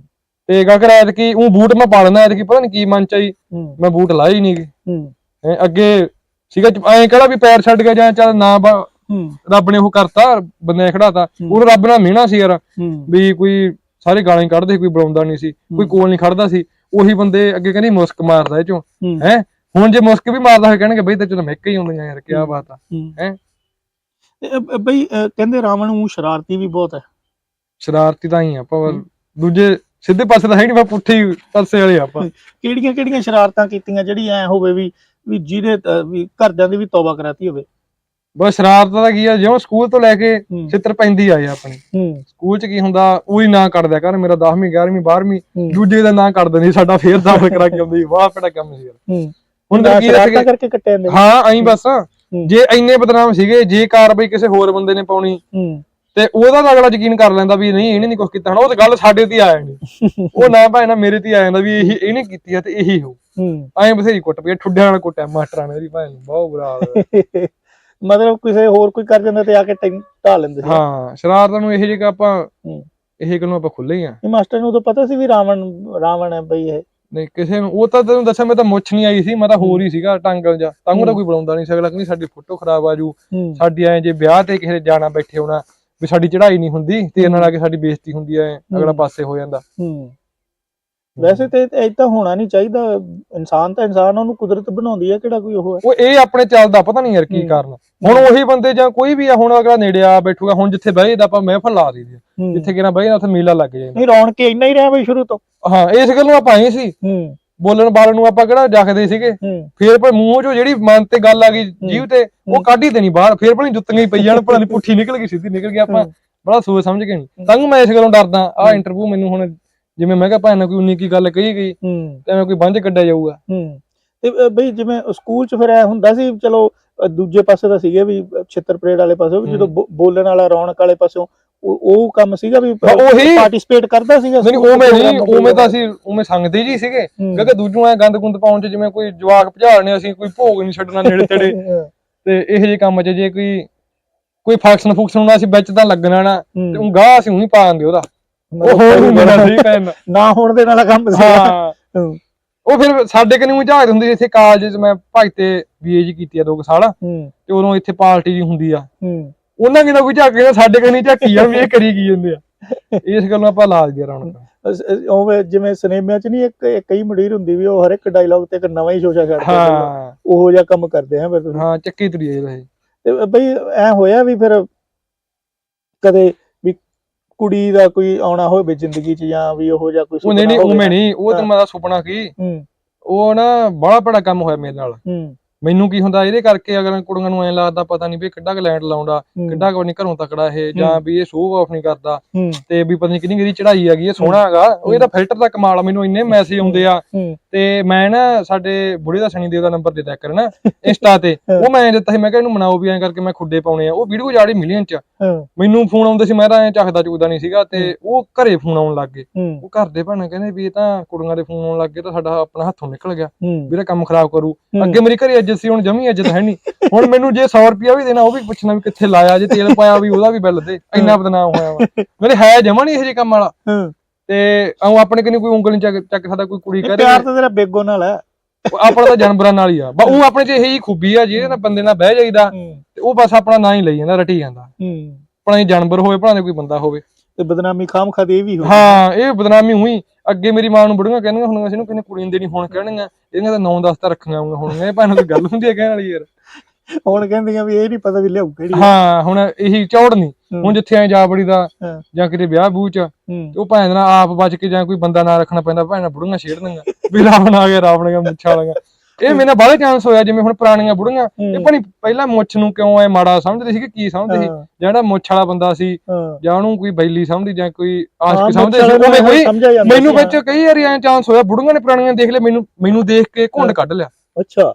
ਤੇ ਗਾ ਕਰ ਐਤਕੀ ਉਹ ਬੂਟ ਮੈਂ ਪਾ ਲੈਣਾ ਐਤਕੀ ਪਤਾ ਨਹੀਂ ਕੀ ਮਨ ਚ ਆਈ ਹੂੰ। ਮੈਂ ਬੂਟ ਲਾਏ ਹੀ ਨਹੀਂ ਹੂੰ। ਅੱਗੇ ਸੀਗਾ ਐਂ ਕਿਹੜਾ ਵੀ ਪੈਰ ਛੱਡ ਗਿਆ ਜਾਂ ਚੱਲ ਨਾ ਬਾ- ਹੂੰ। ਰੱਬ ਨੇ ਉਹ ਕਰਤਾ ਬੰਦੇ ਖੜਾਤਾ। ਉਹ ਰੱਬ ਨਾਲ ਮਿਹਣਾ ਸੀ ਯਾਰ। ਵੀ ਕੋਈ ਸਾਰੇ ਗਾਲਾਂ ਹੀ ਕੱਢਦੇ ਕੋਈ ਬੁਲਾਉਂਦਾ ਨਹੀਂ ਸੀ ਕੋਈ ਕੋਲ ਨਹੀਂ ਖੜਦਾ ਸੀ। ਉਹੀ ਬੰਦੇ ਅੱਗੇ ਕਹਿੰਦੀ ਮੁਸਕ ਮਾਰਦਾ ਇਹ ਚੋਂ। ਹੂੰ। ਹੁਣ ਜੇ ਮੁਸਕ ਵੀ ਮਾਰਦਾ ਹੋਇਆ ਕਹਿਣਗੇ ਬਈ ਤੇ ਚਲੋ ਮਿੱਕ ਹੀ ਹੁੰਦੀਆਂ ਯਾਰ ਕੀ ਬਾਤ ਆ। ਹੈਂ? ਤੇ, ਬਈ ਕਹਿੰਦੇ ਰਾਵਣ ਉਹ ਸ਼ਰਾਰਤੀ ਵੀ ਬਹੁਤ ਹੈ। ਸ਼ਰਾਰਤੀ ਤਾਂ ਹੀ ਆ ਆਪਾਂ। ਦੂਜੇ ਸਿੱਧੇ ਪਾਸੇ ਤਾਂ ਹੈ ਨਹੀਂ ਆਪਾਂ ਪੁੱਠੇ ਪਾਸੇ ਵਾਲੇ ਆਪਾਂ। ਕਿਹੜੀਆਂ ਕਿਹੜੀਆਂ ਸ਼ਰਾਰਤਾਂ ਕੀਤੀਆਂ ਜਿਹੜੀ ਐ ਹੋਵੇ ਵੀ ਵੀ ਜਿਹਦੇ ਵੀ ਘਰਦਿਆਂ ਦੀ ਵੀ ਤੌਬਾ ਕਰਾਤੀ ਹੋਵੇ। ਬਸ ਸ਼ਰਾਰਤਾਂ ਦਾ ਕੀ ਆ ਜਿਉਂ ਸਕੂਲ ਤੋਂ ਲੈ ਕੇ ਹੂੰ। ਛਿੱਤਰ ਪੈਂਦੀ ਆਏ ਆਪਣੀ। ਸਕੂਲ ਚ ਕੀ ਹੁੰਦਾ ਉਹੀ ਨਾਂ ਕੱਢਦਿਆ ਕਰ ਮੇਰਾ 10ਵੀਂ 11ਵੀਂ 12ਵੀਂ ਹੂੰ। ਦੂਜੇ ਦਾ ਨਾਂ ਕੱਢ ਦਿੰਦੀ ਸਾਡਾ ਫੇਰ ਦਾਖਲ ਕਰਾ ਕੇ ਆਉਂਦੀ ਵਾਹ ਪੜਾ ਕੰਮ ਸੀ ਯਾਰ। ਹੁਣ ਤਾਂ ਕੀ ਕਰਕੇ ਕੱਟੇ ਜਾਂਦੇ ਨੇ। ਹਾਂ ਐਂ ਬਸ। ਜੇ ਇੰਨੇ ਬਦਨਾਮ ਸੀਗੇ ਜੇ ਕਾਰਵਾਈ ਕਿਸੇ ਹੋਰ ਬੰਦੇ ਨੇ ਪਾਉਣੀ ਤੇ ਉਹਦਾ ਤਾਂ ਅਗਲਾ ਯਕੀਨ ਕਰ ਲੈਂਦਾ ਵੀ ਨਹੀਂ ਇਹਨੇ ਨਹੀਂ ਕੁਝ ਕੀਤਾ ਹਨਾ ਉਹ ਤਾਂ ਗੱਲ ਸਾਡੇ ਤੇ ਆ ਜਾਂਦੀ ਉਹ ਨਾ ਭਾਵੇਂ ਨਾ ਮੇਰੇ ਤੇ ਆ ਜਾਂਦਾ ਵੀ ਇਹੀ ਇਹਨੇ ਕੀਤੀ ਆ ਤੇ ਇਹੀ ਹੋ ਹੂੰ। ਐਂ ਬਥੇਰੀ ਕੁੱਟ ਪਈ ਠੁੱਡਿਆਂ ਨਾਲ ਕੁੱਟਿਆ ਮਾਸਟਰਾਂ ਨੇ ਇਹਦੀ ਭਾਵੇਂ ਨੂੰ, ਬਹੁਤ ਬੁਰਾ ਹਾਲ। ਮਤਲਬ ਕਿਸੇ ਹੋਰ ਕੋਈ ਕਰ ਜਾਂਦਾ ਤੇ ਆ ਕੇ ਢਾ ਲੈਂਦੇ ਸੀ। ਹਾਂ ਸ਼ਰਾਰਤਾਂ ਨੂੰ ਇਹ ਜਿਹੇ ਆਪਾਂ। ਇਹ ਗੱਲੋਂ ਆਪਾਂ ਖੁੱਲੇ ਹੀ ਆ। ਮਾਸਟਰ ਨੂੰ ਤਾਂ ਪਤਾ ਸੀ ਵੀ ਰਾਵਣ ਰਾਵਣ ਹੈ ਬਈ ਇਹ। ਨਹੀਂ ਕਿਸੇ ਨੂੰ ਉਹ ਤਾਂ ਤੈਨੂੰ ਦੱਸਿਆ ਮੈਂ ਤਾਂ ਮੁੱਛ ਨਹੀਂ ਆਈ ਸੀ ਮੈਂ ਤਾਂ ਹੋਰ ਹੀ ਸੀਗਾ ਟਾਂਗਲ ਜਾ ਤਾਂਗੂ ਤਾਂ ਕੋਈ ਬੁਲਾਉਂਦਾ ਨਹੀਂ ਸੀ ਅਗਲਾ ਕਹਿੰਦੀ ਸਾਡੀ ਫੋਟੋ ਖਰਾਬ ਆ ਜੂ। ਸਾਡੀ ਐ ਜੇ ਵਿਆਹ ਤੇ ਕਿਸੇ ਦੇ ਜਾਣਾ ਬੈਠੇ ਹੋਣਾ ਵੀ ਸਾਡੀ ਚੜ੍ਹਾਈ ਨਹੀਂ ਹੁੰਦੀ ਤੇ ਨਾਲ ਆ ਕੇ ਸਾਡੀ ਬੇਇੱਜ਼ਤੀ ਹੁੰਦੀ ਐ ਅਗਲਾ। ਪਾਸੇ ਹੋ ਜਾਂਦਾ। ਵੈਸੇ ਤੇ ਇਦਾਂ ਹੋਣਾ ਨਹੀਂ ਚਾਹੀਦਾ ਇਨਸਾਨ ਤਾਂ ਇਨਸਾਨ ਉਹਨੂੰ ਕੁਦਰਤ ਬਣਾਉਂਦੀ ਹੈ ਕਿਹੜਾ ਕੋਈ ਉਹ ਹੈ। ਉਹ ਇਹ ਆਪਣੇ ਚੱਲਦਾ ਪਤਾ ਨਹੀਂ ਯਾਰ ਕੀ। ਕਾਰਨ। ਹੁਣ ਉਹੀ ਬੰਦੇ ਜਾਂ ਕੋਈ ਵੀ ਆ ਹੁਣ ਅਗਲਾ ਨੇੜੇ ਆ ਬੈਠੂਗਾ ਹੁਣ ਜਿੱਥੇ ਬਹਿ ਦਾ ਆਪਾਂ ਮਹਿਫਲ ਲਾ ਦਈਦੀ। ਜਿੱਥੇ ਕਿਹਨਾਂ ਬਹਿ ਉੱਥੇ ਮੇਲਾ ਲੱਗ ਜਾਂਦਾ ਨਹੀਂ ਰੌਣਕ ਇੰਨਾ ਹੀ ਰਿਹਾ ਬਈ ਸ਼ੁਰੂ ਤੋਂ। ਹਾਂ ਇਸ ਗੱਲ ਨੂੰ ਆਪਾਂ ਆਏ ਸੀ। ਹੂੰ। ਬੋਲਣ ਬਾਲਣ ਨੂੰ ਆਪਾਂ ਕਿਹੜਾ ਜਖਦੇ ਸੀਗੇ? ਹੂੰ। ਫੇਰ ਪਰ ਮੂੰਹ ਚੋਂ ਜਿਹੜੀ ਮਨ ਤੇ ਗੱਲ ਆ ਗਈ ਜੀਵ ਤੇ ਉਹ ਕੱਢ ਹੀ ਦੇਣੀ ਬਾਹਰ। ਫੇਰ ਭਲੀ ਜੁੱਤੀਆਂ ਹੀ ਪਈ ਜਾਣ ਭਲਾ ਪੁੱਠੀ ਨਿਕਲ ਗਈ ਸਿੱਧੀ ਨਿਕਲ ਗਈ। ਆਪਾਂ ਬੜਾ ਸੋਚ ਸਮਝ ਕੇ ਨਹੀਂ। ਤਾਂ ਮੈਂ ਇਸ ਗੱਲੋਂ ਡਰਦਾ। ਆ ਇੰਟਰਵਿਊ ਮੈਨੂੰ ਹੁਣ ਜਿਵੇਂ ਮੈਂ ਕਿਹਾ ਭਾਵੇਂ ਨਾ ਕੋਈ ਉਨੀ ਕੀ ਗੱਲ ਕਹੀ ਗਈ ਤੇ ਐਵੇਂ ਕੋਈ ਬੰਝ ਕੱਢਿਆ ਜਾਊਗਾ। ਹੂੰ। ਤੇ ਬਈ ਜਿਵੇਂ ਸਕੂਲ ਚ ਫਿਰ ਐ ਹੁੰਦਾ ਸੀ ਚਲੋ ਦੂਜੇ ਪਾਸੇ ਤਾਂ ਸੀਗੇ ਵੀ ਛਿੱਤਰ ਪਰੇਡ ਵਾਲੇ ਪਾਸੇ ਵੀ ਜਦੋਂ ਬੋਲਣ ਵਾਲਾ ਰੌਣਕ ਵਾਲੇ ਪਾਸੋਂ ਉਹ ਕੰਮ ਸੀਗਾ ਵੀ ਉਹੀ। ਪਾਰਟਿਸਿਪੇਟ ਕਰਦਾ ਸੀਗਾ ਨਹੀਂ ਉਵੇਂ ਨਹੀਂ ਉਵੇਂ ਤਾਂ ਅਸੀਂ ਉਵੇਂ ਸੰਗਦੇ ਜੀ ਸੀਗੇ। ਕਿਉਂਕਿ ਦੂਜੂ ਐ ਗੰਦ ਗੁੰਦ ਪਾਉਣ ਚ ਜਿਵੇਂ ਕੋਈ ਜਵਾਕ ਭਜਾਲਣੇ ਅਸੀਂ ਕੋਈ ਭੋਗ ਨਹੀਂ ਛੱਡਣਾ ਨੇੜੇ ਤੇੜੇ। ਤੇ ਇਹੋ ਜਿਹੇ ਕੰਮ 'ਚ ਜੇ ਕੋਈ ਕੋਈ ਫੰਕਸ਼ਨ ਫੰਕਸ਼ਨ ਹੋਣਾ ਅਸੀਂ ਵਿੱਚ ਤਾਂ ਲੱਗਣਾ ਨਾ। ਤੇ। ਉਹ ਗਾਹ ਅਸੀਂ ਉਹੀ ਪਾ ਦਿੰਦੇ ਉਹਦਾ। ਉਹ ਹੋਰ ਨਹੀਂ ਮੇਰਾ ਸਹੀ ਕਹਿਣਾ। ਨਾ ਹੋਣ ਦੇ ਨਾਲ ਕੰਮ ਸੀ ਹਾਂ। ਉਹ ਫਿਰ ਸਾਡੇ ਕਨੀ ਉਹ ਝਾਕ ਹੁੰਦੀ ਸੀ ਇੱਥੇ ਕਾਲਜ 'ਚ ਮੈਂ ਭਾਈ ਤੇ ਬੀਏ ਜੀ ਕੀਤੀ ਆ ਦੋ ਕੁ ਸਾਲ। ਹੂੰ। ਤੇ ਉਦੋਂ ਇੱਥੇ ਪਾਰਟੀ ਜੀ ਹੁੰਦੀ ਆ। ਹੂੰ। ਉਹਨਾਂ ਕਿਨਾਂ ਕੋਈ ਝਾਕ ਕੇ ਸਾਡੇ ਕਨੀ ਝਾਕੀ ਆ ਵੀ ਇਹ ਕਰੀ ਕੀ ਜਾਂਦੇ ਆ। ਇਸ ਗੱਲੋਂ ਆਪਾਂ ਲਾ ਦਈਏ ਰੌਣਕ ਉਵੇਂ ਜਿਵੇਂ ਸਿਨੇਮਿਆਂ ਚ ਨਹੀਂ ਇੱਕ ਇੱਕ ਕਈ ਮੰਡੀਰ ਹੁੰਦੀ ਵੀ ਉਹ ਹਰ ਇੱਕ ਡਾਇਲੌਗ ਤੇ ਇੱਕ ਨਵਾਂ ਹੀ ਸ਼ੋਸ਼ਾ ਆ ਹਾਂ। ਉਹੋ ਜਿਹਾ ਕੰਮ ਕਰਦੇ ਆ ਫਿਰ ਤੁਸੀਂ। ਹਾਂ ਚੱਕੀ ਤੁਰੀ ਇਹਦਾ ਇਹ ਤੇ ਬਈ ਐ ਹੋਇਆ ਵੀ ਫਿਰ ਕਦੇ ਵੀ ਕੁੜੀ ਦਾ ਕੋਈ ਆਉਣਾ ਹੋਵੇ ਜ਼ਿੰਦਗੀ ਚ ਜਾਂ ਵੀ ਉਹੋ ਜਿਹਾ ਕੋਈ ਉਹ ਨਹੀਂ ਨਹੀਂ ਸੁਪਨਾ ਉਵੇਂ ਹੋਵੇ। ਨਹੀਂ ਉਹ ਤਾਂ ਮੇਰਾ ਸੁਪਨਾ ਕੀ? ਹੂੰ। ਉਹ ਨਾ ਬੜਾ ਬੜਾ ਕੰਮ ਹੋਇਆ ਮੇਰੇ ਨਾਲ। ਹੂੰ। ਮੈਨੂੰ ਕੀ ਹੁੰਦਾ ਇਹਦੇ ਕਰਕੇ ਅਗਰ ਕੁੜੀਆਂ ਨੂੰ ਐਂ ਲੱਗਦਾ ਪਤਾ ਨਹੀਂ ਵੀ ਕਿੱਡਾ ਕੁ ਲੈਂਡ ਲਾਉਂਦਾ ਕਿੱਡਾ ਕੁ ਨਹੀਂ ਘਰੋਂ ਤਕੜਾ ਇਹ ਜਾਂ ਵੀ ਇਹ ਸ਼ੋਅ ਆਫ ਨਹੀਂ ਕਰਦਾ। ਤੇ ਵੀ ਪਤਾ ਨਹੀਂ ਕਿੰਨੀ ਕਿਹਦੀ ਚੜਾਈ ਹੈਗੀ ਇਹ ਸੋਹਣਾ ਹੈਗਾ। ਉਹ ਇਹਦਾ ਫਿਲਟਰ ਦਾ ਕਮਾਲ ਮੈਨੂੰ ਇੰਨੇ ਮੈਸੇਜ ਆਉਂਦੇ ਆ। ਤੇ ਮੈਂ ਨਾ ਸਾਡੇ ਬੁੜੇ ਦਾ ਸਣੀ ਦੇਵ ਦਾ ਨੰਬਰ ਦਿੱਤਾ ਕਰਨਾ ਇੰਸਟਾ ਤੇ। ਉਹ ਮੈਂ ਦਿੱਤਾ ਸੀ ਮੈਂ ਕਿਹਾ ਇਹਨੂੰ ਮਨਾਓ ਵੀ ਐਂ ਕਰਕੇ ਮੈਂ ਖੁੱਡੇ ਪਾਉਣੇ ਆ। ਉਹ ਵੀਡੀਓ ਜਾੜੀ ਮਿਲੀਅਨ ਚ ਮੈਨੂੰ ਫੋਨ ਆਉਂਦੇ ਸੀ ਮੈਂ ਤਾਂ ਐਂ ਚੱਕਦਾ ਚੁਕਦਾ ਨਹੀਂ ਸੀਗਾ ਤੇ ਉਹ ਘਰੇ ਫੋਨ ਆਉਣ ਲੱਗ ਗਏ। ਉਹ ਘਰ ਦੇ ਭਾਣਾ ਕਹਿੰਦੇ ਵੀ ਇਹ ਤਾਂ ਕੁੜੀਆਂ ਦੇ ਫੋਨ ਆਉਣ ਲੱਗ ਗਏ ਤਾਂ ਸਾਡਾ ਆਪਣਾ ਹੱਥੋਂ ਨਿਕਲ ਗਿਆ ਵੀਰੇ ਕੰਮ ਖਰਾਬ ਕਰੂ। ਅੱਗੇ ਮੇਰੀ ਘਰੇ ਇੱਜ਼ਤ ਸੀ ਹੁਣ ਜਮੀ ਇੱਜ਼ਤ ਹੈ ਨਹੀਂ ਹੁਣ ਮੈਨੂੰ ਜੇ 100 ਰੁਪਿਆ ਵੀ ਦੇਣਾ ਉਹ ਵੀ ਪੁੱਛਣਾ ਵੀ ਕਿੱਥੇ ਲਾਇਆ ਜੇ ਤੇਲ ਪਾਇਆ ਵੀ ਉਹਦਾ ਵੀ ਬਿੱਲ ਦੇ। ਇੰਨਾ ਬਦਨਾਮ ਹੋਇਆ ਮੇਰੇ ਹੈ ਜਮਾ ਨਹੀਂ ਇਹੋ ਜਿਹੇ ਕੰਮ ਵਾਲਾ। ਤੇ ਆਉਂ ਆਪਣੇ ਕਨੀ ਕੋਈ ਉਂਗਲ ਨਹੀਂ ਚੱਕ ਚੱਕ ਸਕਦਾ ਕੋਈ ਕੁੜੀ ਕਹਦੇ ਪਿਆਰ ਤਾਂ ਤੇਰਾ ਬੇਗੋ ਨਾਲ ਹੈ। ਆਪਣਾ ਤਾਂ ਜਾਨਵਰਾਂ ਨਾਲ ਹੀ ਆ। ਬਾ ਉਹ ਆਪਣੇ ਚ ਇਹੀ ਖੂਬੀ ਆ ਜਿਹਦੇ ਨਾਲ ਬੰਦੇ ਨਾਲ ਬਹਿ ਜਾਈਦਾ ਤੇ ਉਹ ਬਸ ਆਪਣਾ ਨਾਂ ਹੀ ਲਈ ਜਾਂਦਾ ਰਟੀ ਜਾਂਦਾ। ਹੂੰ। ਆਪਣਾ ਹੀ ਜਾਨਵਰ ਹੋਵੇ ਭਲਾ ਕੋਈ ਬੰਦਾ ਹੋਵੇ। ਤੇ ਬਦਨਾਮੀ ਖਾਮ ਖਾਦੇ ਇਹ ਵੀ ਹੋ ਹਾਂ ਇਹ ਬਦਨਾਮੀ ਹੋਈ। ਅੱਗੇ ਮੇਰੀ ਮਾਂ ਨੂੰ ਬੁੜੀਆਂ ਕਹਿੰਦੀਆਂ ਹੁਣ ਅਸੀਂ ਨੂੰ ਕਿੰਨੇ ਕੁੜੀ ਦੇਣੀ ਹੁਣ ਕਹਿਣਗੀਆਂ। ਇਹਦੀਆਂ ਤਾਂ 9-10 ਤਾਂ ਰੱਖੀਆਂ ਹੋਣਗੀਆਂ ਹੁਣ ਇਹ ਭਾਵੇਂ ਕੋਈ ਗੱਲ ਹੁੰਦੀ ਹੈ ਕਹਿਣ ਵਾਲੀ ਯਾਰ। ਹੁਣ ਕਹਿੰਦੀਆਂ ਵੀ ਇਹ ਨਹੀਂ ਪਤਾ ਵੀ ਲਿਆਉ ਕਿਹੜੀ ਹਾਂ ਹੁਣ ਇਹੀ ਚੌੜ ਨਹੀਂ। ਹੁਣ ਜਿੱਥੇ ਐ ਜਾ ਬੜੀ ਦਾ। ਜਾਂ ਕਿਤੇ ਵਿਆਹ ਬੂਹ ਚ ਉਹ ਭੈਣ ਨਾਲ ਆਪ ਬਚ ਕੇ ਜਾਂ ਕੋਈ ਬੰਦਾ ਨਾ ਰੱਖਣਾ ਪੈਂਦਾ ਭੈਣਾਂ ਬੁੜੀਆਂ ਛੇੜਨਗੀਆਂ ਵੀ ਰਾਵਣ ਆ ਗਿਆ ਰਾਵਣ ਗਿਆ ਮੁੱਛਾਂ ਵਾਲੀਆਂ। ਇਹ ਮੇਰੇ ਨਾਲ ਬਾਹਲੇ ਚਾਂਸ ਹੋਇਆ ਜਿਵੇਂ ਹੁਣ ਪੁਰਾਣੀਆਂ ਬੁੜੀਆਂ। ਇਹ ਭਣੀ ਪਹਿਲਾਂ ਮੁੱਛ ਨੂੰ ਕਿਉਂ ਐ ਮਾੜਾ ਸਮਝਦੇ ਸੀ ਕਿ ਕੀ ਸਮਝਦੇ ਸੀ? ਜਿਹੜਾ ਮੁੱਛ ਵਾਲਾ ਬੰਦਾ ਸੀ ਜਾਂ ਉਹਨੂੰ ਕੋਈ ਬੈਲੀ ਸਮਝਦੀ ਜਾਂ ਕੋਈ ਆਸ਼ਕ ਸਮਝਦੇ ਸੀ ਵਾਲੇ ਉਵੇਂ ਨੂੰ ਕੋਈ ਮੈਨੂੰ ਵਿੱਚ ਕਈ ਵਾਰੀ ਐ ਚਾਂਸ ਹੋਇਆ ਬੁੜੀਆਂ ਨੇ ਪੁਰਾਣੀਆਂ ਦੇਖ ਲਿਆ ਮੈਨੂੰ ਮੈਨੂੰ ਦੇਖ ਕੇ ਘੁੰਡ ਕੱਢ ਲਿਆ। ਅੱਛਾ।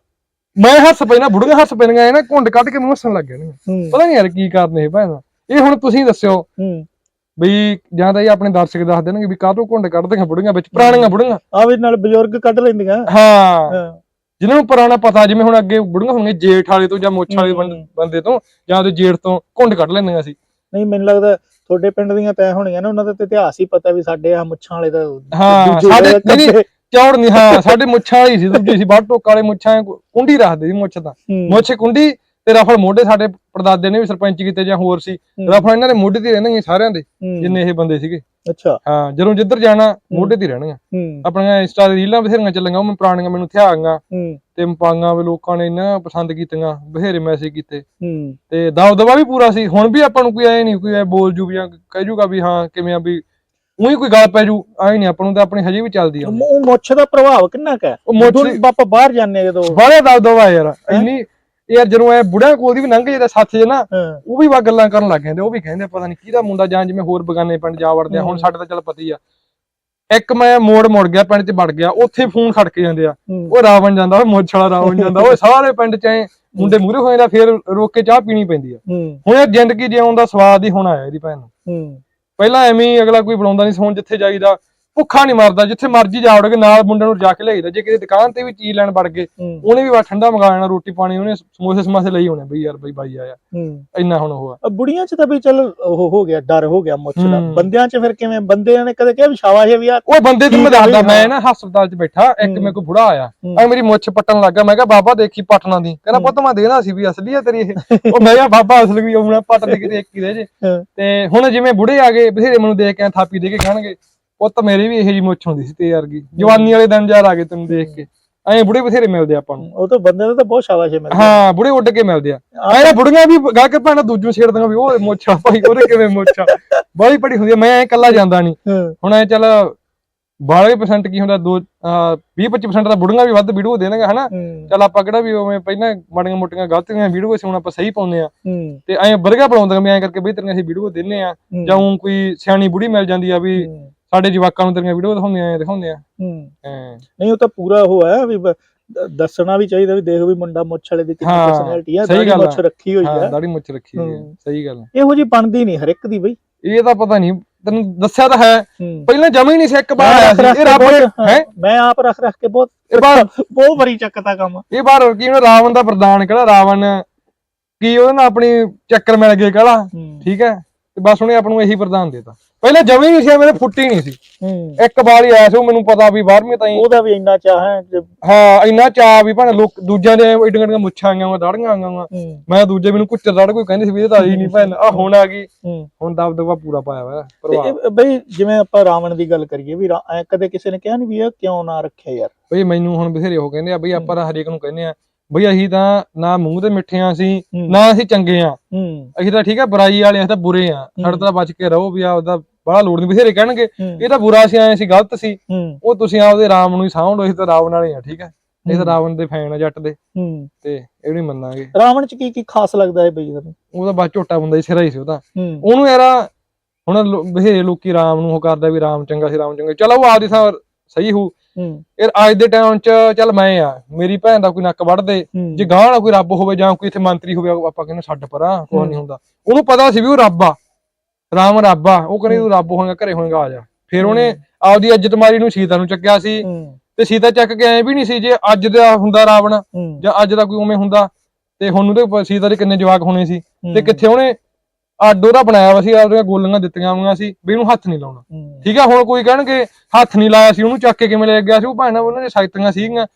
ਮੈਂ ਹੱਸ ਪੈਣਾ ਬੁੜੀਆਂ ਹੱਸ ਪੈਣੀਆਂ ਇਹ ਨਾ ਘੁੰਡ ਕੱਢ ਕੇ ਮੈਨੂੰ ਹੱਸਣ ਲੱਗ ਗਏ ਹੂੰ। ਪਤਾ ਨਹੀਂ ਯਾਰ ਕੀ ਕਾਰਨ ਇਹ ਭੈਣ ਇਹ ਹੁਣ ਤੁਸੀਂ ਦੱਸਿਓ ਹੂੰ। ਬਈ ਜਾਂ ਤਾਂ ਇਹ ਆਪਣੇ ਦਰਸ਼ਕ ਦੱਸ ਦੇਣਗੇ ਵੀ ਕਾਹਤੋਂ ਘੁੰਡ ਕੱਢਦੀਆਂ ਬੁੜੀਆਂ ਵਿੱਚ ਪੁਰਾਣੀਆਂ ਬੁੜੀਆਂ। ਆ ਵੀ ਨਾਲ ਬਜ਼ੁਰਗ ਕੱਢ ਲੈਂਦੀਆਂ। ਹਾਂ। ਜਿਨ੍ਹਾਂ ਨੂੰ ਪੁਰਾਣਾ ਪਤਾ ਜਿਵੇਂ ਹੁਣ ਅੱਗੇ ਬੁੜੀਆਂ ਹੋਣਗੀਆਂ ਜੇਠ ਵਾਲੇ ਤੋਂ ਜਾਂ ਮੁੱਛ ਵਾਲੇ। ਬੰਦੇ ਤੋਂ ਜਾਂ ਉਹਦੇ ਜੇਠ ਤੋਂ ਘੁੰਡ ਕੱਢ ਲੈਂਦੀਆਂ ਸੀ। ਨਹੀਂ ਮੈਨੂੰ ਲੱਗਦਾ ਤੁਹਾਡੇ ਪਿੰਡ ਦੀਆਂ ਤੈ ਹੋਣੀਆਂ ਨੇ ਉਹਨਾਂ ਦਾ ਤੇ ਇਤਿਹਾਸ ਹੀ ਪਤਾ ਵੀ ਸਾਡੇ ਆ ਮੁੱਛਾਂ ਵਾਲੇ ਦਾ ਹਾਂ, ਸਾਡੇ- ਨਹੀਂ, ਚੌੜ ਨਹੀਂ ਹਾਂ ਸਾਡੇ ਮੁੱਛਾਂ ਵਾਲੀ ਸੀ ਦੂਜੀ ਸੀ ਬਾਹਰ ਟੋਕ ਵਾਲੇ ਮੁੱਛਾਂ ਕੁੰਡੀ ਰੱਖਦੇ ਸੀ ਮੁੱਛ ਤਾਂ। ਮੁੱਛ ਕੁੰਡੀ ਤੇ ਰਫਲ ਮੋਢੇ ਸਾਡੇ ਪੜਦਾਦੇ ਨੇ ਵੀ ਸਰਪੰਚ ਕੀਤੇ ਜਾਂ ਹੋਰ ਸੀ। ਰਫਲ ਇਹਨਾਂ ਦੇ ਮੋਢੇ ਤੇ ਰਹਿਣਗੇ ਸਾਰਿਆਂ ਦੇ ਜਿੰਨੇ ਇਹ ਬੰਦੇ ਸੀਗੇ। ਅੱਛਾ। ਹਾਂ ਜਦੋਂ ਜਿੱਧਰ ਜਾਣਾ ਮੋਢੇ ਤੇ ਹੀ ਰਹਿਣਗੇ ਹੂੰ। ਆਪਣੀਆਂ ਇੰਸਟਾ ਦੇ ਰੀਲਾਂ ਬਥੇਰੀਆਂ ਚੱਲੀਆਂ ਉਹ ਮੈਂ ਪੁਰਾਣੀਆਂ ਮੈਨੂੰ ਥਿਆਗੀਆਂ ਤੇ ਪਾਂਗਾ ਵੀ ਲੋਕਾਂ ਨੇ ਇੰਨਾ ਪਸੰਦ ਕੀਤੀਆਂ ਬਥੇਰੇ ਮੈਸੇਜ ਕੀਤੇ। ਤੇ ਦਬਦਬਾ ਵੀ ਪੂਰਾ ਸੀ। ਹੁਣ ਵੀ ਆਪਾਂ ਨੂੰ ਕੋਈ ਐ ਨਹੀਂ ਕੋਈ ਐ ਬੋਲ ਜੂ ਜਾਂ ਕਹਿ ਜੂਗਾ ਵੀ ਹਾਂ ਕਿਵੇਂ ਆ ਵੀ ਉਹੀ ਕੋਈ ਗੱਲ ਪੈ ਜੂ ਐ ਨਹੀਂ ਆਪਾਂ ਨੂੰ ਤਾਂ ਆਪਣੀ ਹਜੇ ਵੀ ਚੱਲਦੀ ਆ। ਉਹ ਮੁੱਛ ਦਾ ਪ੍ਰਭਾਵ ਕਿੰਨਾ ਕੁ ਉਹ ਮੁੱਛ ਆਪਾਂ ਬਾਹਰ ਜਾਂਦੇ ਜਦੋਂ ਬਾਹਲੇ ਦਬਦਬਾ ਯਾਰ ਇੰਨੀ ਯਾਰ ਜਦੋਂ ਐ ਬੁੜਿਆਂ ਕੋਲ ਦੀ ਵੀ ਲੰਘ ਜੇ ਸੱਥ ਜੇ ਨਾ ਉਹ ਵੀ ਵਾ ਗੱਲਾਂ ਕਰਨ ਲੱਗ ਜਾਂਦੇ ਉਹ ਵੀ ਕਹਿੰਦੇ ਪਤਾ ਨਹੀਂ ਕਿਹਦਾ ਮੁੰਡਾ ਜਾਂ ਜਿਵੇਂ ਹੋਰ ਬਗਾਨੇ ਪਿੰਡ ਜਾ ਵੜਦੇ ਆ ਹੁਣ ਸਾਡੇ ਤਾਂ ਚੱਲ ਪਤਾ ਹੀ ਆ। ਇੱਕ ਮੈਂ ਮੋੜ ਮੁੜ ਗਿਆ ਪਿੰਡ 'ਚ ਵੜ ਗਿਆ ਉੱਥੇ ਫੋਨ ਖੜਕ ਜਾਂਦੇ ਆ। ਉਹ ਰਾਵਣ ਜਾਂਦਾ ਉਹ ਮੁੱਛ ਵਾਲਾ ਰਾਵਣ ਜਾਂਦਾ ਉਹ ਸਾਰੇ ਪਿੰਡ 'ਚ ਐ ਮੁੰਡੇ ਮੂਰੇ ਹੋ ਜਾਂਦਾ ਫਿਰ ਰੋਕ ਕੇ ਚਾਹ ਪੀਣੀ ਪੈਂਦੀ ਆ। ਹੁਣ ਇਹ ਜ਼ਿੰਦਗੀ ਜਿਉਣ ਦਾ ਸਵਾਦ ਹੀ ਹੁਣ ਆਇਆ ਇਹਦੀ ਭੈਣ ਨੂੰ। ਪਹਿਲਾਂ ਐਵੇਂ ਹੀ ਅਗਲਾ ਕੋਈ ਬੁਲਾਉਂਦਾ ਨਹੀਂ ਸੀ ਹੁਣ ਜਿੱਥੇ ਜਾਈਦਾ ਭੁੱਖਾ ਨਹੀਂ ਮਰਦਾ ਜਿੱਥੇ ਮਰਜ਼ੀ ਜਾ ਵੜੋਗੇ ਨਾਲ ਮੁੰਡੇ ਨੂੰ ਜਾ ਕੇ ਲਿਆਈਦਾ ਜੇ ਕਿਤੇ ਦੁਕਾਨ ਤੇ ਵੀ ਚੀਜ਼ ਲੈਣ ਵੜ ਗਏ ਉਹਨੇ ਵੀ ਵਾ ਠੰਡਾ ਮੰਗਾ ਲੈਣਾ ਰੋਟੀ ਪਾਣੀ ਉਹਨੇ ਸਮੋਸੇ ਸਮਾਸੇ ਲਈ ਹੋਣੇ ਬਈ ਯਾਰ ਬਈ ਬਾਈ ਆਇਆ ਇੰਨਾ ਹੁਣ ਉਹ ਆ ਬੁੜੀਆਂ ਚ ਤਾਂ ਵੀ ਚੱਲ ਉਹ ਹੋ ਗਿਆ ਡਰ ਹੋ ਗਿਆ ਮੁੱਛ ਦਾ। ਬੰਦਿਆਂ ਚ ਫਿਰ ਕਿਵੇਂ ਬੰਦਿਆਂ ਨੇ ਕਦੇ ਕਿਹਾ ਵੀ ਸ਼ਾਬਾਸ਼ ਵੀ ਆ ਉਹ ਬੰਦੇ ਤੈਨੂੰ ਮੈਂ ਆ ਦੱਸਦਾ ਮੈਂ। ਨਾ ਹਸਪਤਾਲ 'ਚ ਬੈਠਾ ਇੱਕ। ਮੇਰੇ ਕੋਲ ਬੁੜਾ ਆਇਆ। ਐ ਮੇਰੀ ਮੁੱਛ ਪੱਟਣ ਲੱਗਾ ਮੈਂ ਕਿਹਾ ਬਾਬਾ ਦੇਖੀ ਪਟਣਾ ਦੀ ਕਹਿੰਦਾ। ਪੁੱਤ ਮੈਂ ਦੇਣਾ ਸੀ ਵੀ ਅਸਲੀ ਆ ਤੇਰੀ ਇਹ ਉਹ ਮੈਂ ਕਿਹਾ ਬਾਬਾ ਅਸਲ ਵੀ ਉਹ ਪੱਟ ਦੇ ਕਿਤੇ ਇੱਕ ਹੀ ਰਹਿ ਜੇ। ਤੇ ਹੁਣ ਜਿਵੇਂ ਬੁੜੇ ਆ ਗਏ ਬਥੇਰੇ ਮੈਨੂੰ ਦੇਖ ਕੇ ਥਾਪੀ ਦੇ ਕੇ ਕਹਿਣਗੇ ਪੁੱਤ ਮੇਰੀ ਵੀ ਇਹੋ ਜੀ ਮੁੱਛ ਹੁੰਦੀ ਸੀ ਤੇ ਵਰਗੀ। ਜਵਾਨੀ ਵਾਲੇ ਦਿਨ ਯਾਰ ਆ ਗਏ ਤੈਨੂੰ ਦੇਖ ਕੇ। ਐਂ ਬੁੜੇ ਬਥੇਰੇ ਮਿਲਦੇ ਆਪਾਂ ਨੂੰ। ਉਹ ਤਾਂ ਬੰਦੇ ਦਾ ਤਾਂ ਬਹੁਤ ਸ਼ਾਬਾਸ਼ ਮੇਰੇ ਹਾਂ ਬੁੜੇ ਉੱਡ ਕੇ ਮਿਲਦੇ ਆ। ਐ ਬੁੜੀਆਂ ਵੀ ਗਾ ਕੇ ਭਾਣਾ ਦੂਜੂ ਛੇੜਦੀਆਂ ਵੀ ਉਹ ਮੁੱਛ ਭਾਈ ਉਹਦੇ ਕਿਵੇਂ ਮੁੱਛ ਬੜੀ ਪੜੀ ਹੁੰਦੀ ਮੈਂ ਐ ਇਕੱਲਾ ਜਾਂਦਾ ਨਹੀਂ ਹੁਣ ਐ ਚੱਲ 12% ਕੀ ਹੁੰਦਾ? ਦੋ 20-25% ਤਾਂ ਬੁੜੀਆਂ ਵੀ ਵੱਧ ਵੀਡੀਓ ਦੇਣਗੇ ਹਨਾ? ਚੱਲ ਆਪਾਂ ਕਿਹੜਾ ਵੀ ਉਵੇਂ ਪਹਿਲਾਂ ਮਾੜੀਆਂ ਮੋਟੀਆਂ ਗਲਤੀਆਂ ਵੀਡੀਓ ਸੀ ਹੁਣ ਆਪਾਂ ਸਹੀ ਪਾਉਂਦੇ ਆ। ਤੇ ਐ ਵਰਗਾ ਬਣਾਉਂਦੇ ਮੈਂ ਐ ਕਰਕੇ ਬਈ ਤੇਰੀਆਂ ਅਸੀਂ ਵੀਡੀਓ ਦਿੰਨੇ ਆ। ਜਾਂ ਕੋਈ ਸਿਆਣੀ ਬੁੜੀ ਮਿਲ ਜਾਂਦੀ ਆ ਵੀ ਸਾਡੇ ਜਵਾਕਾਂ ਨੂੰ ਤੇਰੀਆਂ ਵੀਡੀਓ ਦਿਖਾਉਂਦੇ ਆ ਦਿਖਾਉਂਦੇ ਆ। ਹੂੰ। ਨਹੀਂ ਉਹ ਤਾਂ ਪੂਰਾ ਉਹ ਹੈ ਵੀ ਬ- ਦ- ਦੱਸਣਾ ਵੀ ਚਾਹੀਦਾ ਵੀ ਦੇਖ ਵੀ ਮੁੰਡਾ ਮੁੱਛ ਵਾਲੇ ਦੀ ਕਿੰਨੀ ਹਾਂ, ਪਰਸਨੈਲਿਟੀ ਹੈ ਸਹੀ ਦਾੜੀ ਗੱਲ ਆ। ਮੁੱਛ ਰੱਖੀ ਹੋਈ ਹਾਂ ਹੈ। ਦਾੜੀ ਮੁੱਛ ਰੱਖੀ ਹੋਈ ਆ ਹੂੰ। ਸਹੀ ਗੱਲ ਆ। ਇਹੋ ਜੀ ਬਣਦੀ ਨਹੀਂ ਹਰ ਇੱਕ ਦੀ ਬਈ। ਇਹ ਤਾਂ ਪਤਾ ਨਹੀਂ ਤੈਨੂੰ ਦੱਸਿਆ ਤਾਂ ਹੈ। ਹੂੰ। ਪਹਿਲਾਂ ਜਮਾ ਹੀ ਨਹੀਂ ਸੀ ਇੱਕ ਵਾਰ ਆਇਆ ਸੀ। ਇਹ ਰੱਬ ਨੇ ਹੈ? ਮੈਂ ਆਪ ਰੱਖ ਰੱਖ ਕੇ ਬਹੁਤ ਇਹ ਬਾਰ ਬਹੁਤ ਵਾਰੀ ਚੱਕਦਾ ਕੰਮ। ਇਹ ਬਾਰ ਕੀ ਉਹਨੇ ਰਾਵਣ ਦਾ ਵਰਦਾਨ ਕਿਹੜਾ ਰਾਵਣ ਕੀ ਉਹਦੇ ਨਾਲ ਆਪਣੀ ਚੱਕਰ ਮਿਲ ਗਏ ਕਹਲਾ ਹੂੰ। ਠੀਕ ਹੈ। ਤੇ ਬਸ ਉਹਨੇ ਆਪ ਨੂੰ ਇਹੀ ਵਰਦਾਨ ਦੇਤਾ। ਪਹਿਲਾਂ ਜਮਾ ਨਹੀਂ ਸੀ ਮੇਰੇ ਫੁੱਟੀ ਨਹੀਂ ਸੀ। ਹੂੰ। ਇੱਕ ਵਾਰ ਹੀ ਆਇਆ ਸੀ ਉਹ ਮੈਨੂੰ ਪਤਾ ਵੀ 12ਵੀਂ ਤਾਈਂ ਉਹਦਾ ਵੀ ਇੰਨਾ ਚਾਹ ਹੈ ਹਾਂ ਇੰਨਾ ਚਾਹ ਵੀ ਭਾਵੇਂ ਲੋਕ ਦੂਜਿਆਂ ਦੇ ਏਡੀਆਂ ਏਡੀਆਂ ਮੁੱਛਾਂ ਆਈਆਂ ਵਾ ਦਾੜੀਆਂ ਆਈਆਂ ਵਾ ਹੂੰ। ਮੈਂ ਦੂਜੇ ਮੈਨੂੰ ਕੁੱਚਰ ਦਾੜ ਕੋਈ ਕਹਿੰਦੇ ਸੀ ਵੀ ਇਹ ਤਾਂ ਆਈ ਨਹੀਂ ਭੈਣ ਆ ਹੁਣ ਆ ਗਈ। ਹੂੰ। ਹੁਣ ਦਬ ਦਬਾ ਪੂਰਾ ਪਾਇਆ ਵਾ ਤੇ ਪ੍ਰਭਾਵ ਇਹ- ਬਈ ਜਿਵੇਂ ਆਪਾਂ ਰਾਵਣ ਦੀ ਗੱਲ ਕਰੀਏ ਵੀ ਰਾ- ਐਂ ਕਦੇ ਕਿਸੇ ਨੇ ਕਿਹਾ ਨਹੀਂ ਵੀ ਇਹ ਕਿਉਂ ਨਾ ਰੱਖਿਆ ਯਾਰ? ਬਈ ਮੈਨੂੰ ਹੁਣ ਬਥੇਰੇ ਉਹ ਕਹਿੰਦੇ ਆ ਬਈ ਆਪਾਂ ਤਾਂ ਹਰੇਕ ਨੂੰ ਕਹਿੰਦੇ ਆ ਬਈ ਅਸੀਂ ਤਾਂ ਨਾ ਮੂੰਹ ਤੇ ਮਿੱਠੇ ਆ ਅਸੀਂ ਹੂੰ। ਨਾ ਅਸੀਂ ਚੰਗੇ ਆ। ਹੂੰ। ਅਸੀਂ ਤਾਂ ਠੀਕ ਆ ਬੁਰਾਈ ਵਾਲੇ ਅਸੀਂ ਤਾਂ ਬੁਰੇ ਆ। ਸਾਡੇ ਤਾਂ ਬਚ ਕੇ ਰਹੋ ਵੀ ਆਪਦਾ ਬੜਾ ਲੋੜ ਨਹੀਂ ਬਥੇਰੇ ਕਹਿਣਗੇ। ਇਹ ਤਾਂ ਬੁਰਾ ਸੀ ਆਏ ਸੀ ਗਲਤ ਸੀ। ਉਹ ਤੁਸੀਂ ਆਪਦੇ ਰਾਮ ਨੂੰ ਹੀ ਸਾਂਭ ਅਸੀਂ ਤਾਂ ਰਾਵਣ ਵਾਲੇ ਆ ਠੀਕ ਆ? ਇਹ ਤਾਂ। ਰਾਵਣ ਦੇ ਫੈਨ ਆ ਜੱਟ ਦੇ। ਹੂੰ। ਤੇ ਇਹ ਨਹੀਂ ਮੰਨਾਂਗੇ। ਰਾਵਣ ਚ ਕੀ ਕੀ ਖਾਸ ਲੱਗਦਾ ਹੈ ਬਈ ਤੁਹਾਨੂੰ ਉਹ ਤਾਂ ਬਸ ਝੋਟਾ ਬੰਦਾ ਹੀ ਸਿਰਾ ਹੀ ਸੀ ਉਹ ਤਾਂ। ਉਹਨੂੰ ਯਾਰ ਹੁਣ ਬਥੇਰੇ ਲੋਕੀ ਰਾਮ ਨੂੰ ਉਹ ਕਰਦਾ ਵੀ ਰਾਮ ਚੰਗਾ ਸੀ ਰਾਮ ਚੰਗਾ ਚਲੋ ਉਹ ਆਪਦੀ ਥਾਂ ਸਹੀ ਹੂੰ ਯਾਰ ਅੱਜ ਦੇ ਟਾਈਮ 'ਚ ਚੱਲ ਮੈਂ ਆ ਮੇਰੀ ਭੈਣ ਦਾ ਕੋਈ ਨੱਕ ਵੱਢ ਦੇ ਜੇ ਗਾਂ ਵਾਲਾ ਕੋਈ ਰੱਬ ਹੋਵੇ ਜਾਂ ਕੋਈ ਇੱਥੇ ਮੰਤਰੀ ਹੋਵੇ ਆਪਾਂ ਕਹਿੰਦੇ ਛੱਡ ਪਰਾਂ ਕੋਈ ਨਹੀਂ ਹੁੰਦਾ। ਉਹਨੂੰ ਪਤਾ ਸੀ ਵੀ ਉਹ ਰੱਬ ਆ ਰਾਮ ਰੱਬ ਆ ਉਹ ਕਹਿੰਦੇ ਤੂੰ ਰੱਬ ਹੋਏਗਾ ਘਰੇ ਹੋਏਗਾ ਆ ਜਾ। ਫਿਰ ਉਹਨੇ ਆਪਦੀ ਇੱਜ਼ਤ ਮਾਰੀ ਨੂੰ ਸੀਤਾ ਨੂੰ ਚੱਕਿਆ ਸੀ। ਤੇ ਸੀਤਾ ਚੱਕ ਕੇ ਐ ਵੀ ਨਹੀਂ ਸੀ ਜੇ ਅੱਜ ਦਾ ਹੁੰਦਾ ਰਾਵਣ ਜਾਂ ਅੱਜ ਦਾ ਕੋਈ ਉਵੇਂ ਹੁੰਦਾ ਤੇ ਹੁਣ ਉਹਦੇ ਸੀਤਾ ਦੇ ਕਿੰਨੇ ਜਵਾਕ ਹੋਣੇ ਸੀ। ਤੇ ਕਿੱਥੇ ਉਹਨੇ ਅੱਡ ਉਹਦਾ ਬਣਾਇਆ ਵਾ ਸੀ ਆਪਦੀਆਂ ਗੋਲੀਆਂ ਦਿੱਤੀਆਂ ਹੋਈਆਂ ਸੀ ਵੀ ਇਹਨੂੰ ਹੱਥ ਨਹੀਂ ਲਾਉਣਾ। ਹੂੰ, ਠੀਕ ਆ ਹੁਣ ਕੋਈ ਕਹਿਣਗੇ ਹੱਥ ਨਹੀਂ ਲਾਇਆ ਸੀ ਉਹਨੂੰ ਚੱਕ ਕੇ ਕਿਵੇਂ ਲੈ ਗਿਆ ਸੀ ਉਹ ਭਾਣਾ ਉਹਨਾਂ ਦੇ ਸ਼ਕਤੀਆਂ ਸੀਗੀਆਂ।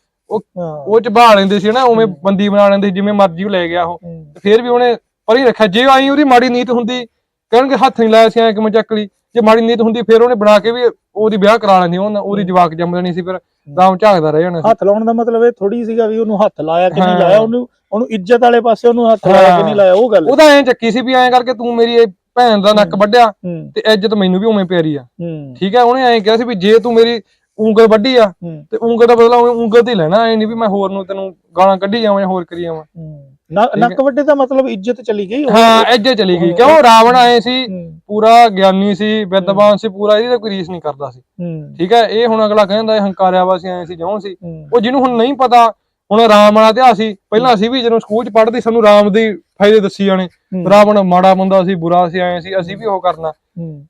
ਹਾਂ, ਉਹ ਚ ਬਹਾ ਲੈਂਦੇ ਸੀ ਨਾ ਉਵੇਂ ਹੂੰ। ਬੰਦੀ ਬਣਾ ਲੈਂਦੇ ਸੀ ਜਿਵੇਂ ਮਰਜ਼ੀ ਉਹ ਲੈ ਗਿਆ ਉਹ। ਹੂੰ, ਤੇ ਫਿਰ ਵੀ ਉਹਨੇ ਪਰੀ ਰੱਖਿਆ ਜੇ ਆਈ ਉਹਦੀ ਮਾੜੀ ਨੀਤ ਹੁੰਦੀ ਕਹਿਣਗੇ ਹੱਥ ਨਹੀਂ ਲਾਇਆ ਸੀ ਐ ਕਿਵੇਂ ਚੱਕ ਲਈ। ਜੇ ਮਾੜੀ ਨੀਤ ਹੁੰਦੀ ਫਿਰ ਉਹਨੇ ਬਣਾ ਕੇ ਵੀ ਉਹਦੀ ਵਿਆਹ ਕਰਾ ਲੈਂਦੀ ਉਹਨਾਂ ਉਹਦੀ ਜਵਾਕ ਜੰਮ ਜਾਣੀ ਸੀ ਫਿਰ ਰਾਮ ਝਾਕਦਾ ਰਹਿ ਜਾਣਾ ਸੀ। ਹੱਥ ਲਾਉਣ ਦਾ ਮਤਲਬ ਇਹ ਥੋੜੀ ਸੀਗਾ ਵੀ ਉਹਨੂੰ ਹੱਥ ਲਾਇਆ ਕਿ ਨਹੀਂ। ਲਾਇਆ ਉਹਨੂੰ ਉਹਨੂੰ ਇੱਜ਼ਤ ਵਾਲੇ ਪਾਸੇ ਉਹਨੂੰ ਹੱਥ ਲਾਇਆ ਕਿ। ਨਹੀਂ ਲਾਇਆ ਉਹ ਗੱਲ। ਉਹਦਾ ਐਂ ਚੱਕੀ ਸੀ ਵੀ ਐਂ ਕਰਕੇ ਤੂੰ ਮੇਰੀ ਇਹ ਭੈਣ ਦਾ ਨੱਕ ਵੱਢਿਆ ਤੇ ਇੱਜ਼ਤ ਮੈਨੂੰ ਵੀ ਉਵੇਂ ਪਿਆਰੀ ਆ। ਠੀਕ ਹੈ ਉਹਨੇ ਐਂ ਕਿਹਾ ਸੀ ਵੀ ਜੇ ਤੂੰ ਮੇਰੀ ਉਂਗਲ ਵੱਢੀ ਆ ਤੇ ਉਂਗਲ ਦਾ ਬਦਲਾ ਉਂਗਲ ਤੇ ਲੈਣਾ ਐ ਨਹੀਂ ਵੀ ਮੈਂ ਹੋਰ ਨੂੰ ਤੈਨੂੰ ਗਾਲਾਂ ਕੱਢੀ ਜਾਵਾਂ ਜਾਂ ਹੋਰ ਕਰੀ ਜਾਵਾਂ। ਨੱਕ ਵੱਡੇ ਦਾ ਮਤਲਬ ਇੱਜ਼ਤ ਚਲੀ ਗਈ ਹਾਂ ਇੱਜ਼ਤ ਚਲੀ ਗਈ। ਕਿਉਂ? ਰਾਵਣ ਆਏ ਸੀ ਪੂਰਾ ਗਿਆਨੀ ਸੀ ਵਿਦਵਾਨ ਸੀ ਪੂਰਾ ਇਹਦੀ ਤਾਂ ਕੋਈ ਰੀਸ ਨਹੀਂ ਕਰਦਾ ਸੀ। ਠੀਕ ਹੈ? ਇਹ ਹੁਣ ਅਗਲਾ ਕਹਿੰਦਾ ਇਹ ਹੰਕਾਰਿਆ ਵਾ ਸੀ ਐ ਸੀ ਜਿਉਂ ਸੀ। ਉਹ ਜਿਹਨੂੰ ਹੁਣ ਨਹੀਂ ਪਤਾ ਹੁਣ ਰਾਮ ਵਾਲਾ ਇਤਿਹਾਸ ਸੀ। ਪਹਿਲਾਂ ਅਸੀਂ ਵੀ ਜਦੋਂ ਸਕੂਲ ਚ ਪੜ੍ਹਦੇ ਸਾਨੂੰ ਰਾਮ ਦੇ ਫਾਇਦੇ ਦੱਸੀ ਜਾਣੇ। ਰਾਵਣ ਮਾੜਾ ਬੰਦਾ ਸੀ ਬੁਰਾ ਸੀ ਐ ਸੀ ਅਸੀਂ ਵੀ ਉਹ ਕਰਨਾ।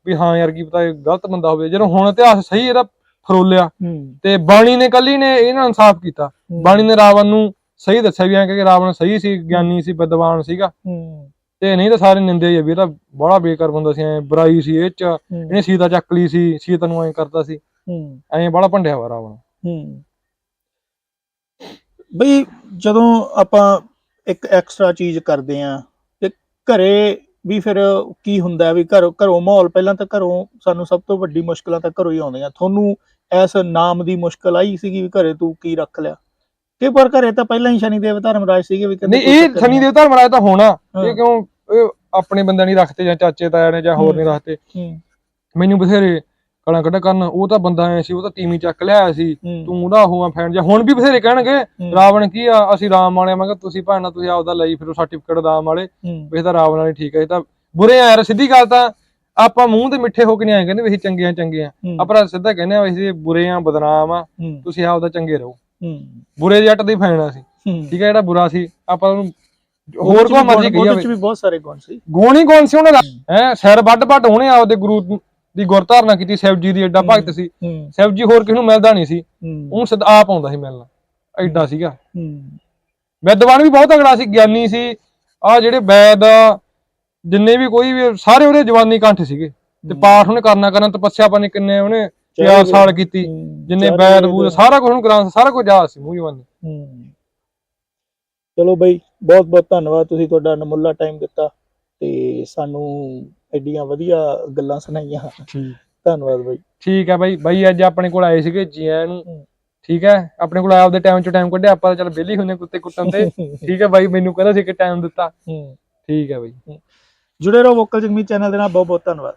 ਵੀ ਹਾਂ ਯਾਰ ਕੀ ਪਤਾ ਇਹ ਗਲਤ ਬੰਦਾ ਹੋਵੇ। ਜਦੋਂ ਹੁਣ ਇਤਿਹਾਸ ਸਹੀ ਇਹਦਾ ਫਰੋਲਿਆ ਤੇ ਬਾਣੀ ਨੇ ਕੱਲੀ ਨੇ ਇਹਨਾਂ ਇਨਸਾਫ ਕੀਤਾ। ਬਾਣੀ ਨੇ ਰਾਵਣ ਨੂੰ ਸਹੀ ਦੱਸਿਆ ਵੀ ਐਂ ਕਿ ਰਾਵਣ ਸਹੀ ਸੀ ਗਿਆਨੀ ਸੀ ਵਿਦਵਾਨ ਸੀਗਾ। ਹੂੰ। ਤੇ ਨਹੀਂ ਤਾਂ ਸਾਰੇ ਨਿੰਦੇ ਹੀ ਆ ਵੀ ਇਹ ਤਾਂ ਬੜਾ ਬੇਕਾਰ ਬੰਦਾ ਸੀ ਐ ਬੁਰਾਈ ਸੀ ਇਹ ਚ। ਇਹਨੇ ਸੀਤਾ ਚੱਕ ਲਈ ਸੀ ਸੀਤਾ ਨੂੰ ਐਂ ਕਰਦਾ ਸੀ। ਹੂੰ। ਐਂ ਬੜਾ ਭੰਡਿਆ ਵਾ ਰਾਵਣ। ਹੂੰ। ਬਈ ਜਦੋਂ ਆਪਾਂ ਇੱਕ ਐਕਸਟਰਾ ਚੀਜ਼ ਕਰਦੇ ਆ ਤੇ ਘਰੇ ਵੀ ਫਿਰ ਕੀ ਹੁੰਦਾ ਵੀ ਘਰੋਂ ਘਰੋਂ ਮਾਹੌਲ ਪਹਿਲਾਂ ਤਾਂ ਘਰੋਂ ਸਾਨੂੰ ਸਭ ਤੋਂ ਵੱਡੀ ਮੁਸ਼ਕਲਾਂ ਤਾਂ ਘਰੋਂ ਹੀ ਆਉਂਦੀਆਂ। ਤੁਹਾਨੂੰ ਐਸ ਨਾਮ ਦੀ ਮੁਸ਼ਕਲ ਆਈ ਸੀਗੀ ਵੀ ਘਰੇ ਤੂੰ ਕੀ ਰੱਖ ਲਿਆ? ਕਿ ਪਰ ਘਰੇ ਤਾਂ ਪਹਿਲਾਂ ਹੀ ਸ਼ਨੀਦੇਵ ਧਰਮਰਾਜ ਸੀਗੇ ਵੀ ਕਹਿੰਦੇ ਨਹੀਂ ਕੋਈ ਇਹ ਚੱਕਰ ਸਨੀ ਦੇਵ ਧਰਮਰਾਜ ਤਾਂ ਹੋਣਾ। ਇਹ ਕਿਉਂ ਇਹ ਆਪਣੇ ਬੰਦਿਆਂ ਨਹੀਂ ਰੱਖਤੇ ਜਾਂ ਚਾਚੇ ਤਾਇਆ ਨੇ ਜਾਂ ਹੋਰ। ਨਹੀਂ ਰੱਖਤੇ। ਹੂੰ, ਮੈਨੂੰ ਬਥੇਰੇ ਕਲਾਂ ਕੱਢ ਕਰਨ ਉਹ ਤਾਂ ਬੰਦਾ ਐ ਸੀ ਉਹ ਤਾਂ ਤੀਵੀਂ ਚੱਕ ਲਿਆਇਆ ਸੀ। ਹੂੰ, ਤੂੰ ਉਹਦਾ ਹੋਆ ਫੈਨ ਜਾਂ ਹੁਣ ਵੀ ਬਥੇਰੇ ਕਹਿਣਗੇ ਰਾਵਣ ਕੀ ਆ ਅਸੀਂ ਰਾਮ ਵਾਲੇ ਆ। ਮੈਂ ਕਿਹਾ ਤੁਸੀਂ ਭਾਣਾ ਤੁਸੀਂ ਆਪਦਾ ਲਈ ਫਿਰੋ ਸਰਟੀਫਿਕੇਟ ਰਾਮ ਵਾਲੇ। ਹੂੰ, ਵੀ ਇਹ ਤਾਂ ਰਾਵਣ ਵਾਲੇ ਠੀਕ ਇਹ ਤਾਂ ਬੁਰੇ ਆ ਯਾਰ ਸਿੱਧੀ ਗੱਲ ਤਾਂ ਆਪਾਂ ਮੂੰਹ ਤੇ ਮਿੱਠੇ ਹੋ ਕੇ ਨਹੀਂ ਆਏ ਕਹਿੰਦੇ ਵੀ ਅਸੀਂ ਚੰਗੇ ਆ ਚੰਗੇ ਆ ਹੂੰ, ਆਪਾਂ ਸਿੱਧਾ ਕਹਿੰਦੇ ਆ ਵੀ ਅਸੀਂ ਬੁਰੇ ਆ ਬਦਨਾਮ ਆ। ਹੂੰ, ਤੁਸੀਂ ਆਪਦਾ ਚੰਗੇ ਰਹੋ। ਹੂੰ, ਬੁਰੇ ਜੱਟ ਦੀ ਫੈਨ ਸੀ ਹੂੰ। ਠੀਕ ਹੈ ਜਿਹੜਾ ਬੁਰਾ ਸੀ ਆਪਾਂ ਉਹਨੂੰ ਹੋਰ ਕੋ ਮਰਜ਼ੀ ਗੁਣ- ਕਹੀ ਉਹਦੇ ਜਾਵੇ ਚ ਵੀ। ਬਹੁਤ ਸਾਰੇ ਗੁਣ ਸੀ। ਗੋਣੀ ਕੌਣ ਸੀ ਉਹਨਾਂ ਦਾ। ਹੈ। ਸਿਰ ਵੱਡ ਵੱਡ ਹੋਣੇ ਆਪਦੇ ਗੁਰੂ ਦੀ ਗੁਰਧਾਰਨਾ ਕੀਤੀ ਸਿਵ ਜੀ ਦੀ ਐਡਾ ਭਗਤ ਸੀ। ਹੂੰ। ਸਿਵ ਜੀ ਹੋਰ ਕਿਸ ਨੂੰ ਮਿਲਦਾ ਨਹੀਂ ਸੀ। ਹੂੰ। ਉਹ ਸਿੱਧ ਆਪ ਆਉਂਦਾ ਸੀ ਮਿਲਣਾ। ਐਡਾ ਸੀਗਾ। ਹੂੰ। ਵਿਦਵਾਨ ਵੀ ਬਹੁਤ ਤਗੜਾ ਸੀ ਗਿਆਨੀ ਸੀ। ਆ ਜਿਹੜੇ ਵੈਦ ਜਿੰਨੇ ਵੀ ਕੋਈ ਵੀ ਸਾਰੇ ਉਹਦੇ ਜਵਾਨੀ ਕੰਠ ਸੀਗੇ। ਤੇ ਪਾਠ ਉਹਨੇ ਕਰਨਾ ਕਰਨਾ ਤਪੱਸਿਆ ਪਾਣੀ ਕਿੰਨੇ ਉਹਨੇ 4 ਸਾਲ ਕੀਤੀ ਜਿੰਨੇ ਵੇਦ। ਬੂਦ ਸਾਰਾ ਕੁਝ ਉਹਨੂੰ ਗ੍ਰੰਥ ਸਾਰਾ ਕੁਝ ਯਾਦ ਸੀ ਮੂੰਹ ਜਵਾਨੀ ਹੂੰ। ਚਲੋ ਬਈ ਬਹੁਤ ਬਹੁਤ ਧੰਨਵਾਦ ਤੁਸੀਂ ਤੁਹਾਡਾ ਅਨਮੁੱਲਾ ਟਾਈਮ ਦਿੱਤਾ ਤੇ ਸਾਨੂੰ ਐਡੀਆਂ ਵਧੀਆ ਗੱਲਾਂ ਸੁਣਾਈਆਂ। ਠੀਕ। ਧੰਨਵਾਦ ਬਈ। ਠੀਕ ਹੈ ਬਾਈ ਬਾਈ ਅੱਜ ਆਪਣੇ ਕੋਲ ਆਏ ਸੀਗੇ ਜੀ ਨੂੰ। ਠੀਕ ਹੈ ਆਪਣੇ ਕੋਲ ਆਪਦੇ ਟਾਈਮ ਚ ਟਾਈਮ ਕੱਢਿਆ ਆਪਾਂ ਚੱਲ ਵਿਹਲੀ ਹੁੰਨੇ ਕੁੱਤੇ ਕੁੱਟਣ ਤੇ। ਠੀਕ ਹੈ ਬਾਈ ਮੈਨੂੰ ਕਹਿੰਦਾ ਸੀ ਕਿ ਟਾਈਮ ਦਿੱਤਾ। ਹੂੰ। ਠੀਕ ਹੈ ਬਾਈ। ਜੁੜੇ ਰਹੋ ਵੋਕਲ ਜਗਮੀ ਚੈਨਲ ਦੇ ਨਾਲ ਬਹੁਤ ਬਹੁਤ ਧੰਨਵਾਦ।